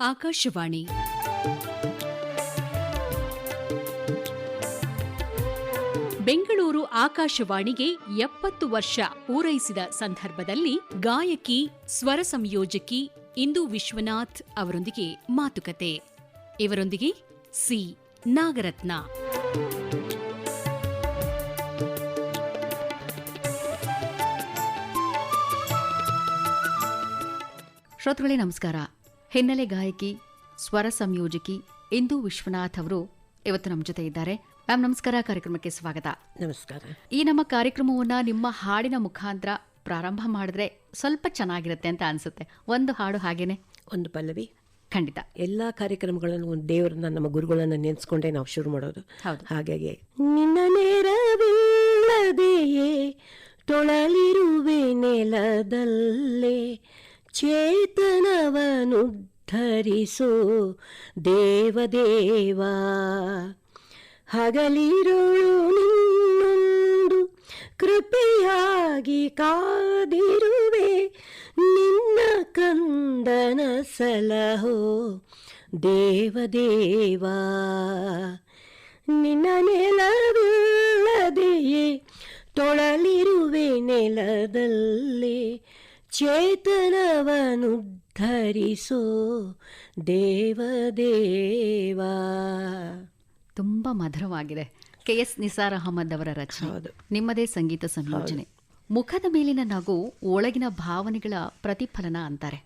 ಆಕಾಶವಾಣಿ. ಬೆಂಗಳೂರು ಆಕಾಶವಾಣಿಗೆ ಎಪ್ಪತ್ತು ವರ್ಷ ಪೂರೈಸಿದ ಸಂದರ್ಭದಲ್ಲಿ ಗಾಯಕಿ, ಸ್ವರ ಸಂಯೋಜಕಿ ಇಂದು ವಿಶ್ವನಾಥ್ ಅವರೊಂದಿಗೆ ಮಾತುಕತೆ. ಇವರೊಂದಿಗೆ ಸಿ. ನಾಗರತ್ನ. ಶ್ರೋತೃಗಳೇ, ನಮಸ್ಕಾರ. ಹಿನ್ನೆಲೆ ಗಾಯಕಿ ಸ್ವರ ಸಂಯೋಜಕಿ ಇಂದು ವಿಶ್ವನಾಥ್ ಅವರು ಇವತ್ತು ನಮ್ಮ ಜೊತೆ ಇದ್ದಾರೆ. ಮ್ಯಾಮ್ ನಮಸ್ಕಾರ. ಕಾರ್ಯಕ್ರಮಕ್ಕೆ ಸ್ವಾಗತ. ನಮಸ್ಕಾರ. ಈ ನಮ್ಮ ಕಾರ್ಯಕ್ರಮವನ್ನ ನಿಮ್ಮ ಹಾಡಿನ ಮುಖಾಂತರ ಪ್ರಾರಂಭ ಮಾಡಿದ್ರೆ ಸ್ವಲ್ಪ ಚೆನ್ನಾಗಿರುತ್ತೆ ಅಂತ ಅನ್ಸುತ್ತೆ. ಒಂದು ಹಾಡು ಹಾಗೇನೆ? ಒಂದು ಪಲ್ಲವಿ. ಖಂಡಿತ. ಎಲ್ಲ ಕಾರ್ಯಕ್ರಮಗಳನ್ನು ಒಂದು ದೇವರನ್ನ ನಮ್ಮ ಗುರುಗಳನ್ನ ನೆನೆಸ್ಕೊಂಡೇ ನಾವು ಶುರು ಮಾಡೋದು. ಹೌದು. ಹಾಗಾಗಿ ನಿನ್ನ ನೆರವಿಲ್ಲದೆಯೇ ತೊಳಲಿರುವೆ ನೆಲದಲ್ಲೇ ಚೇತನವನುದ್ಧರಿಸೋ ದೇವದೇವ. ಹಗಲಿರುಳು ನಿನ್ನೊಂದು ಕೃಪೆಯಾಗಿ ಕಾದಿರುವೆ ನಿನ್ನ ಕಂದನ ಸಲಹೋ ದೇವದೇವ. ನಿನ್ನ ನೆಲವಿಲ್ಲದೆಯೇ ತೊಳಲಿರುವೆ ನೆಲದಲ್ಲೇ ಚೇತನವನುದ್ಧರಿಸೋ ದೇವದೇವ ತುಂಬಾ ಮಧುರವಾಗಿದೆ. ಕೆ ಎಸ್ ನಿಸಾರ್ ಅಹಮದ್ ಅವರ ರಚನೆ. ನಿಮ್ಮದೇ ಸಂಗೀತ ಸಂಯೋಜನೆ. ಮುಖದ ಮೇಲಿನ ನಗು ಒಳಗಿನ ಭಾವನೆಗಳ ಪ್ರತಿಫಲನ ಅಂತಾರೆ.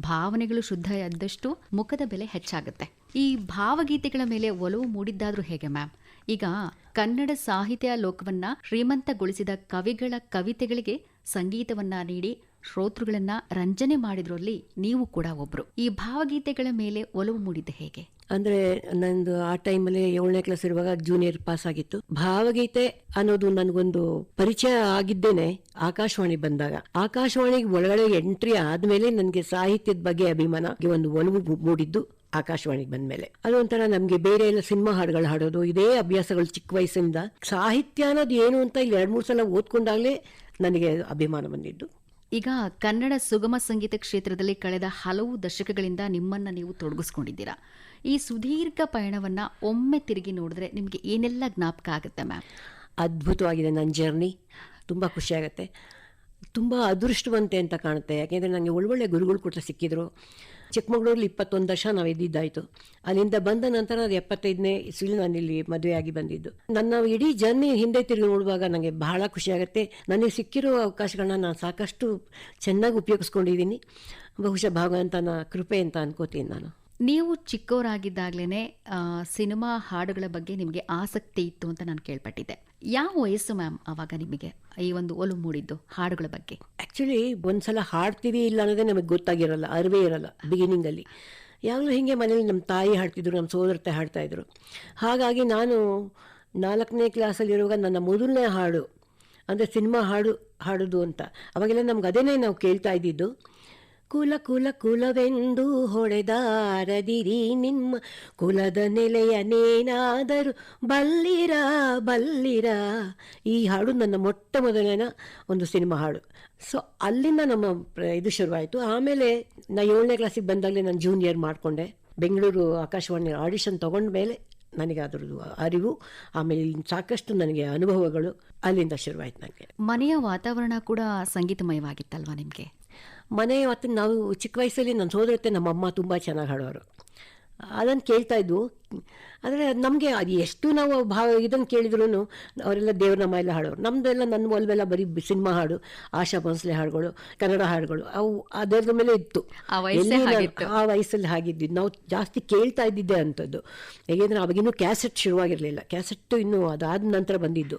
ಭಾವನೆಗಳು ಶುದ್ಧ ಆದಷ್ಟು ಮುಖದ ಬೆಲೆ ಹೆಚ್ಚಾಗುತ್ತೆ. ಈ ಭಾವಗೀತೆಗಳ ಮೇಲೆ ಒಲವು ಮೂಡಿದ್ದಾದ್ರೂ ಹೇಗೆ ಮ್ಯಾಮ್? ಈಗ ಕನ್ನಡ ಸಾಹಿತ್ಯ ಲೋಕವನ್ನ ಶ್ರೀಮಂತಗೊಳಿಸಿದ ಕವಿಗಳ ಕವಿತೆಗಳಿಗೆ ಸಂಗೀತವನ್ನ ನೀಡಿ ಶ್ರೋತೃಗಳನ್ನ ರಂಜನೆ ಮಾಡಿದ್ರಲ್ಲಿ ನೀವು ಕೂಡ ಒಬ್ರು. ಈ ಭಾವಗೀತೆಗಳ ಮೇಲೆ ಒಲವು ಮೂಡಿದ್ದು ಹೇಗೆ? ಅಂದ್ರೆ ನಂದು ಆ ಟೈಮಲ್ಲಿ ಏಳನೇ ಕ್ಲಾಸ್ ಇರುವಾಗ ಜೂನಿಯರ್ ಪಾಸ್ ಆಗಿತ್ತು. ಭಾವಗೀತೆ ಅನ್ನೋದು ನನಗೊಂದು ಪರಿಚಯ ಆಗಿದ್ದೇನೆ ಆಕಾಶವಾಣಿ ಬಂದಾಗ. ಆಕಾಶವಾಣಿಗೆ ಒಳಗಡೆ ಎಂಟ್ರಿ ಆದ್ಮೇಲೆ ನನಗೆ ಸಾಹಿತ್ಯದ ಬಗ್ಗೆ ಅಭಿಮಾನ ಒಂದು ಒಲವು ಮೂಡಿದ್ದು ಆಕಾಶವಾಣಿಗೆ ಬಂದ್ಮೇಲೆ. ಅದೊಂಥರ ನಮ್ಗೆ ಬೇರೆ ಎಲ್ಲ ಸಿನಿಮಾ ಹಾಡುಗಳು ಹಾಡೋದು, ಇದೇ ಅಭ್ಯಾಸಗಳು ಚಿಕ್ಕ ವಯಸ್ಸಿಂದ. ಸಾಹಿತ್ಯ ಅನ್ನೋದು ಏನು ಅಂತ ಇಲ್ಲಿ ಎರಡ್ ಮೂರು ಸಲ ಓದ್ಕೊಂಡಾಗ್ಲೇ ನನಗೆ ಅಭಿಮಾನ ಬಂದಿದ್ದು. ಈಗ ಕನ್ನಡ ಸುಗಮ ಸಂಗೀತ ಕ್ಷೇತ್ರದಲ್ಲಿ ಕಳೆದ ಹಲವು ದಶಕಗಳಿಂದ ನಿಮ್ಮನ್ನ ನೀವು ತೊಡಗಿಸ್ಕೊಂಡಿದ್ದೀರಾ. ಈ ಸುದೀರ್ಘ ಪಯಣವನ್ನ ಒಮ್ಮೆ ತಿರುಗಿ ನೋಡಿದ್ರೆ ನಿಮಗೆ ಏನೆಲ್ಲ ಜ್ಞಾಪಕ ಆಗುತ್ತೆ ಮ್ಯಾಮ್? ಅದ್ಭುತವಾಗಿದೆ ನನ್ನ ಜರ್ನಿ. ತುಂಬ ಖುಷಿಯಾಗುತ್ತೆ. ತುಂಬ ಅದೃಷ್ಟವಂತೆ ಅಂತ ಕಾಣುತ್ತೆ. ಯಾಕೆಂದರೆ ನನಗೆ ಒಳ್ಳೊಳ್ಳೆ ಗುರುಗಳು ಕೂಡ ಸಿಕ್ಕಿದ್ರು. ಚಿಕ್ಕಮಗಳೂರಲ್ಲಿ ಇಪ್ಪತ್ತೊಂದು ವರ್ಷ ನಾವು ಇದ್ದಿದ್ದಾಯಿತು ಅಲ್ಲಿಂದ ಬಂದ ನಂತರ ಅದು ಎಪ್ಪತ್ತೈದನೇ ಇಸ್ವಿಲಿ ನಾನು ಇಲ್ಲಿ ಮದುವೆಯಾಗಿ ಬಂದಿದ್ದು. ನನ್ನ ಇಡೀ ಜರ್ನಿ ಹಿಂದೆ ತಿರುಗಿ ನೋಡುವಾಗ ನನಗೆ ಬಹಳ ಖುಷಿಯಾಗುತ್ತೆ. ನನಗೆ ಸಿಕ್ಕಿರೋ ಅವಕಾಶಗಳನ್ನ ನಾನು ಸಾಕಷ್ಟು ಚೆನ್ನಾಗಿ ಉಪಯೋಗಿಸ್ಕೊಂಡಿದ್ದೀನಿ. ಬಹುಶಃ ಭಾಗವಂತನ ಕೃಪೆ ಅಂತ ಅನ್ಕೋತೀನಿ ನಾನು. ನೀವು ಚಿಕ್ಕವರಾಗಿದ್ದಾಗ್ಲೇನೆ ಆ, ಸಿನಿಮಾ ಹಾಡುಗಳ ಬಗ್ಗೆ ನಿಮಗೆ ಆಸಕ್ತಿ ಇತ್ತು ಅಂತ ನಾನು ಕೇಳ್ಪಟ್ಟಿದ್ದೆ. ಯಾವ ವಯಸ್ಸು ಮ್ಯಾಮ್ ಆವಾಗ ನಿಮಗೆ ಈ ಒಂದು ಒಲು ಮೂಡಿದ್ದು ಹಾಡುಗಳ ಬಗ್ಗೆ? ಆ್ಯಕ್ಚುಲಿ ಒಂದ್ಸಲ ಹಾಡ್ತೀವಿ ಇಲ್ಲ ಅನ್ನೋದೇ ನಮಗೆ ಗೊತ್ತಾಗಿರಲ್ಲ ಅರಿವೇ ಇರಲ್ಲ ಬಿಗಿನಿಂಗಲ್ಲಿ ಯಾವಾಗಲೂ ಹೀಗೆ ಮನೇಲಿ ನಮ್ಮ ತಾಯಿ ಹಾಡ್ತಿದ್ರು ನಮ್ಮ ಸೋದರತೆ ಹಾಡ್ತಾ ಇದ್ರು ಹಾಗಾಗಿ ನಾನು ನಾಲ್ಕನೇ ಕ್ಲಾಸಲ್ಲಿರುವಾಗ ನನ್ನ ಮೊದಲನೇ ಹಾಡು ಅಂದರೆ ಸಿನಿಮಾ ಹಾಡು ಹಾಡೋದು ಅಂತ. ಅವಾಗೆಲ್ಲ ನಮ್ಗೆ ಅದೇನೇ ನಾವು ಕೇಳ್ತಾ ಇದ್ದಿದ್ದು ಕುಲ ಕುಲ ಕುಲವೆಂದು ಹೊಡೆದಾರದಿರಿ ನಿಮ್ಮ ಕುಲದ ನೆಲೆಯನೇನಾದರೂ ಬಲ್ಲಿರ ಬಲ್ಲಿರ. ಈ ಹಾಡು ನನ್ನ ಮೊಟ್ಟ ಮೊದಲನೇ ಒಂದು ಸಿನಿಮಾ ಹಾಡು. ಸೊ ಅಲ್ಲಿಂದ ನಮ್ಮ ಇದು ಶುರುವಾಯಿತು. ಆಮೇಲೆ ನಾ ಏಳನೇ ಕ್ಲಾಸಿಗೆ ಬಂದಾಗಲೇ ನಾನು ಜೂನಿಯರ್ ಮಾಡಿಕೊಂಡೆ. ಬೆಂಗಳೂರು ಆಕಾಶವಾಣಿ ಆಡಿಷನ್ ತಗೊಂಡ ಮೇಲೆ ನನಗೆ ಅದರದ್ದು ಅರಿವು, ಆಮೇಲೆ ಸಾಕಷ್ಟು ನನಗೆ ಅನುಭವಗಳು ಅಲ್ಲಿಂದ ಶುರುವಾಯಿತು ನನಗೆ ಮನೆಯ ವಾತಾವರಣ ಕೂಡ ಸಂಗೀತಮಯವಾಗಿತ್ತಲ್ವಾ ನಿಮಗೆ? ಮನೆ ಮತ್ತು ನಾವು ಚಿಕ್ಕ ವಯಸ್ಸಲ್ಲಿ ನನ್ನ ಸೋದರತ್ತೆ ನಮ್ಮ ಅಮ್ಮ ತುಂಬ ಚೆನ್ನಾಗಿ ಹಾಡೋರು. ಅದನ್ನು ಕೇಳ್ತಾ ಇದ್ವು. ಆದರೆ ನಮಗೆ ಅದು ಎಷ್ಟು ನಾವು ಭಾವ ಇದನ್ನು ಕೇಳಿದ್ರು ಅವರೆಲ್ಲ ದೇವ್ರ ನಮ್ಮ ಎಲ್ಲ ಹಾಡೋರು. ನಮ್ಮದೆಲ್ಲ ನನ್ನ ಒಲ್ವೆಲ್ಲ ಬರೀ ಸಿನಿಮಾ ಹಾಡು ಆಶಾ ಭೋಸ್ಲೆ ಹಾಡುಗಳು ಕನ್ನಡ ಹಾಡುಗಳು ಅವು ಅದರ ಮೇಲೆ ಇತ್ತು. ಆ ವಯಸ್ಸಲ್ಲಿ ಹಾಗಿದ್ದಿದ್ದು ನಾವು ಜಾಸ್ತಿ ಕೇಳ್ತಾ ಇದ್ದಿದ್ದೆ ಅಂಥದ್ದು. ಹೇಗೆಂದರೆ ಅವಾಗಿನ್ನೂ ಕ್ಯಾಸೆಟ್ ಶುರುವಾಗಿರಲಿಲ್ಲ. ಕ್ಯಾಸೆಟ್ಟು ಇನ್ನೂ ಅದಾದ ನಂತರ ಬಂದಿದ್ದು.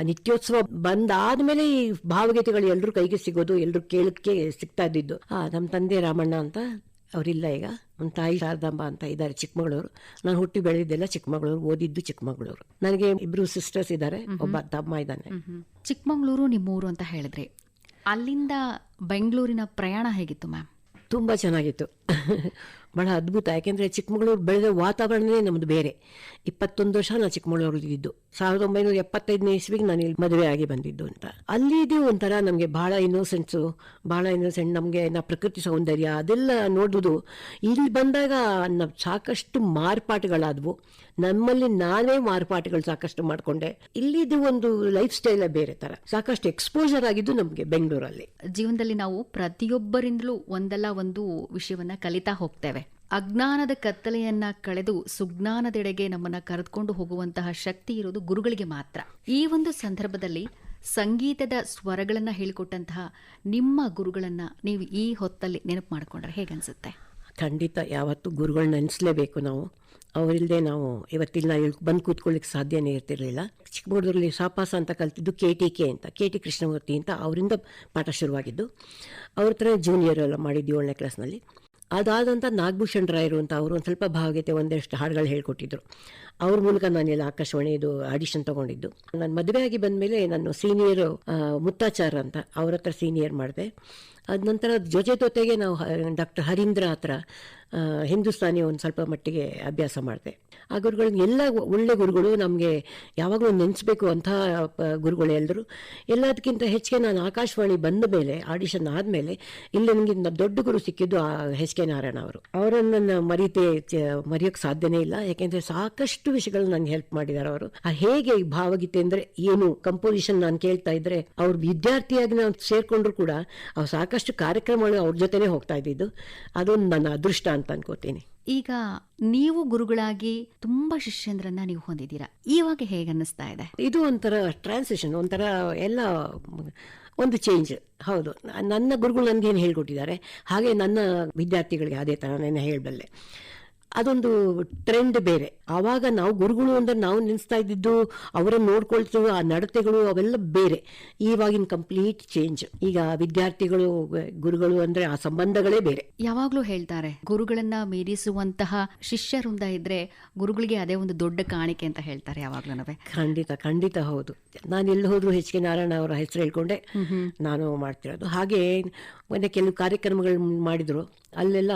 ಆ ನಿತ್ಯೋತ್ಸವ ಬಂದಾದ್ಮೇಲೆ ಈ ಭಾವಗೀತೆಗಳು ಎಲ್ಲರೂ ಕೈಗೆ ಸಿಗೋದು ಎಲ್ಲರೂ ಕೇಳಕ್ಕೆ ಸಿಗ್ತಾ ಇದ್ದಿದ್ದು. ಆ ನಮ್ಮ ತಂದೆ ರಾಮಣ್ಣ ಅಂತ ಅವರಿಲ್ಲ ಈಗ. ನಮ್ಮ ತಾಯಿ ಶಾರದಾಂಬ ಅಂತ ಇದ್ದಾರೆ ಚಿಕ್ಕಮಗಳೂರು. ನಾನು ಹುಟ್ಟಿ ಬೆಳೆದಿದ್ದೆಲ್ಲ ಚಿಕ್ಕಮಗಳೂರು ಓದಿದ್ದು ಚಿಕ್ಕಮಗಳೂರು. ನನಗೆ ಇಬ್ರು ಸಿಸ್ಟರ್ಸ್ ಇದ್ದಾರೆ ಒಬ್ಬ ತಮ್ಮ ಇದ್ದಾನೆ. ಚಿಕ್ಕಮಗಳೂರು ನಿಮ್ಮೂರು ಅಂತ ಹೇಳಿದ್ರೆ ಅಲ್ಲಿಂದ ಬೆಂಗಳೂರಿನ ಪ್ರಯಾಣ ಹೇಗಿತ್ತು ಮ್ಯಾಮ್? ತುಂಬಾ ಚೆನ್ನಾಗಿತ್ತು. ಬಹಳ ಅದ್ಭುತ. ಯಾಕೆಂದರೆ ಚಿಕ್ಕಮಗಳೂರು ಬೆಳೆದ ವಾತಾವರಣನೇ ನಮ್ಮದು ಬೇರೆ. ಇಪ್ಪತ್ತೊಂದು ವರ್ಷ ನಾನು ಚಿಕ್ಕಮಗಳೂರಲ್ಲಿದ್ದು. ಸಾವಿರದ ಒಂಬೈನೂರ ಎಪ್ಪತ್ತೈದನೇ ಇಸ್ವಿಗೆ ನಾನು ಇಲ್ಲಿ ಮದುವೆ ಆಗಿ ಬಂದಿದ್ದು ಅಂತ. ಅಲ್ಲಿದ್ದು ಒಂಥರ ನಮಗೆ ಭಾಳ ಇನ್ನೋಸೆನ್ಸು ಭಾಳ ಇನ್ನೋಸೆಂಟ್ ನಮಗೆ ನಾ ಪ್ರಕೃತಿ ಸೌಂದರ್ಯ ಅದೆಲ್ಲ ನೋಡೋದು ಇಲ್ಲಿ ಬಂದಾಗ ನಾವು ಸಾಕಷ್ಟು ಮಾರ್ಪಾಟುಗಳಾದವು. ನಮ್ಮಲ್ಲಿ ನಾನೇ ಮಾರ್ಪಾಟುಗಳು ಸಾಕಷ್ಟು ಮಾಡಿಕೊಂಡೆ. ಇಲ್ಲಿದ್ದು ಒಂದು ಲೈಫ್ ಸ್ಟೈಲೇ ಬೇರೆ ಥರ ಸಾಕಷ್ಟು ಎಕ್ಸ್ಪೋಜರ್ ಆಗಿದ್ದು ನಮಗೆ ಬೆಂಗಳೂರಲ್ಲಿ. ಜೀವನದಲ್ಲಿ ನಾವು ಪ್ರತಿಯೊಬ್ಬರಿಂದಲೂ ಒಂದಲ್ಲ ಒಂದು ವಿಷಯವನ್ನ ಕಲಿತಾ ಹೋಗ್ತೇವೆ. ಅಜ್ಞಾನದ ಕತ್ತಲೆಯನ್ನ ಕಳೆದು ಸುಜ್ಞಾನದೆಡೆಗೆ ನಮ್ಮನ್ನ ಕರೆದುಕೊಂಡು ಹೋಗುವಂತಹ ಶಕ್ತಿ ಇರೋದು ಗುರುಗಳಿಗೆ ಮಾತ್ರ. ಈ ಒಂದು ಸಂದರ್ಭದಲ್ಲಿ ಸಂಗೀತದ ಸ್ವರಗಳನ್ನ ಹೇಳಿಕೊಟ್ಟಂತಹ ನಿಮ್ಮ ಗುರುಗಳನ್ನ ನೀವು ಈ ಹೊತ್ತಲ್ಲಿ ನೆನಪು ಮಾಡ್ಕೊಂಡ್ರೆ ಹೇಗನ್ಸುತ್ತೆ ಖಂಡಿತ ಯಾವತ್ತೂ ಗುರುಗಳನ್ನ ನೆನೆಸಲೇಬೇಕು ನಾವು. ಅವರಿಲ್ಲದೆ ನಾವು ಇವತ್ತಿಲ್ಲ ನಾವು ಬಂದು ಕೂತ್ಕೊಳ್ಳಿಕ್ಕೆ ಸಾಧ್ಯನೇ ಇರ್ತಿರ್ಲಿಲ್ಲ. ಚಿಕ್ಕಮಗಳೂರಲ್ಲಿ ಸಾಪಾಸ ಅಂತ ಕಲ್ತಿದ್ದು ಕೆ ಟಿ ಕೆ ಅಂತ, ಕೆ ಟಿ ಕೃಷ್ಣಮೂರ್ತಿ ಅಂತ ಅವರಿಂದ ಪಾಠ ಶುರುವಾಗಿದ್ದು. ಅವ್ರ ಥರ ಜೂನಿಯರ್ ಎಲ್ಲ ಮಾಡಿದ್ದು ಏಳನೇ ಕ್ಲಾಸ್ನಲ್ಲಿ ಅದಾದಂಥ ನಾಗಭೂಷಣ್ ರಾಯರು ಅಂತ ಅವರು ಒಂದು ಸ್ವಲ್ಪ ಭಾವಗೀತೆ ಒಂದಷ್ಟು ಹಾಡುಗಳು ಹೇಳ್ಕೊಟ್ಟಿದ್ರು. ಅವ್ರ ಮೂಲಕ ನಾನೆಲ್ಲ ಆಕಾಶವಾಣಿ ಇದು ಆಡಿಷನ್ ತಗೊಂಡಿದ್ದು. ನಾನು ಮದುವೆ ಆಗಿ ಬಂದಮೇಲೆ ನಾನು ಸೀನಿಯರು ಮುತ್ತಾಚಾರ ಅಂತ ಅವ್ರ ಹತ್ರ ಸೀನಿಯರ್ ಮಾಡಿದೆ. ಅದ ನಂತರ ಜೊತೆ ಜೊತೆಗೆ ನಾವು ಡಾಕ್ಟರ್ ಹರೀಂದ್ರ ಹತ್ರ ಹಿಂದೂಸ್ತಾನಿ ಒಂದು ಸ್ವಲ್ಪ ಮಟ್ಟಿಗೆ ಅಭ್ಯಾಸ ಮಾಡಿದೆ. ಆ ಗುರುಗಳು, ಎಲ್ಲ ಒಳ್ಳೆ ಗುರುಗಳು ನಮಗೆ ಯಾವಾಗಲೂ ನೆನೆಸ್ಬೇಕು ಅಂಥ ಗುರುಗಳು ಎಲ್ಲರೂ. ಎಲ್ಲದಕ್ಕಿಂತ ಹೆಚ್ಚಿಗೆ ನಾನು ಆಕಾಶವಾಣಿ ಬಂದ ಮೇಲೆ, ಆಡಿಷನ್ ಆದಮೇಲೆ, ಇಲ್ಲಿ ನನಗೆ ದೊಡ್ಡ ಗುರು ಸಿಕ್ಕಿದ್ದು ಆ ಎಚ್ ಕೆ ನಾರಾಯಣ ಅವರು. ಅವರನ್ನು ನಾನು ಮರೀತೆ ಮರೆಯೋಕ್ಕೆ ಸಾಧ್ಯನೇ ಇಲ್ಲ. ಯಾಕೆಂದರೆ ಸಾಕಷ್ಟು ವಿಷಯಗಳು ನನಗೆ ಹೆಲ್ಪ್ ಮಾಡಿದ್ದಾರೆ ಅವರು. ಆ ಹೇಗೆ ಭಾವಗೀತೆ ಅಂದರೆ ಏನು ಕಂಪೋಸಿಷನ್ ನಾನು ಕೇಳ್ತಾ ಇದ್ರೆ, ಅವ್ರ ವಿದ್ಯಾರ್ಥಿಯಾಗಿ ನಾನು ಸೇರ್ಕೊಂಡ್ರು ಕೂಡ ಸಾಕಷ್ಟು ಕಾರ್ಯಕ್ರಮಗಳು ಅವ್ರ ಜೊತೆನೇ ಹೋಗ್ತಾ ಇದ್ದಿದ್ದು. ಅದೊಂದು ನನ್ನ ಅದೃಷ್ಟ ಅಂತ ಅನ್ಕೋತೀನಿ ಈಗ ನೀವು ಗುರುಗಳಾಗಿ ತುಂಬಾ ಶಿಷ್ಯಂದ್ರನ್ನ ನೀವು ಹೊಂದಿದ್ದೀರಾ? ಇವಾಗ ಹೇಗೆ ಅನ್ನಿಸ್ತಾ ಇದೆ? ಇದು ಒಂಥರ ಟ್ರಾನ್ಸಿಷನ್ ಒಂಥರ ಎಲ್ಲ ಒಂದು ಚೇಂಜ್ ಹೌದು. ನನ್ನ ಗುರುಗಳು ನನಗೇನು ಹೇಳ್ಕೊಟ್ಟಿದ್ದಾರೆ? ಹಾಗೆ ನನ್ನ ವಿದ್ಯಾರ್ಥಿಗಳಿಗೆ ಅದೇ ಥರ ನಾನು ಹೇಳಬಲ್ಲೆ. ಅದೊಂದು ಟ್ರೆಂಡ್ ಬೇರೆ. ಆವಾಗ ನಾವು ಗುರುಗಳು ಅಂದ್ರೆ ನಾವು ನೆನೆಸ್ತಾ ಇದ್ದಿದ್ದು ಅವರನ್ನು ನೋಡ್ಕೊಳ್ತೀವಿ ಆ ನಡತೆಗಳು ಅವೆಲ್ಲ ಬೇರೆ. ಇವಾಗಿನ ಕಂಪ್ಲೀಟ್ ಚೇಂಜ್ ಈಗ ವಿದ್ಯಾರ್ಥಿಗಳು ಗುರುಗಳು ಅಂದ್ರೆ ಆ ಸಂಬಂಧಗಳೇ ಬೇರೆ. ಯಾವಾಗ್ಲೂ ಹೇಳ್ತಾರೆ ಗುರುಗಳನ್ನ ಮೀರಿಸುವಂತಹ ಶಿಷ್ಯರುಂದ ಇದ್ರೆ ಗುರುಗಳಿಗೆ ಅದೇ ಒಂದು ದೊಡ್ಡ ಕಾಣಿಕೆ ಅಂತ ಹೇಳ್ತಾರೆ ಯಾವಾಗ್ಲೂ ಖಂಡಿತ ಖಂಡಿತ ಹೌದು. ನಾನು ಎಲ್ಲಿ ಹೋದ್ರು ಎಚ್ ಕೆ ನಾರಾಯಣ ಅವರ ಹೆಸರು ಹೇಳ್ಕೊಂಡೆ. ನಾನು ಮಾಡ್ತಿರೋದು. ಹಾಗೆ ಒಂದೇ ಕೆಲವು ಕಾರ್ಯಕ್ರಮಗಳು ಮಾಡಿದ್ರು. ಅಲ್ಲೆಲ್ಲ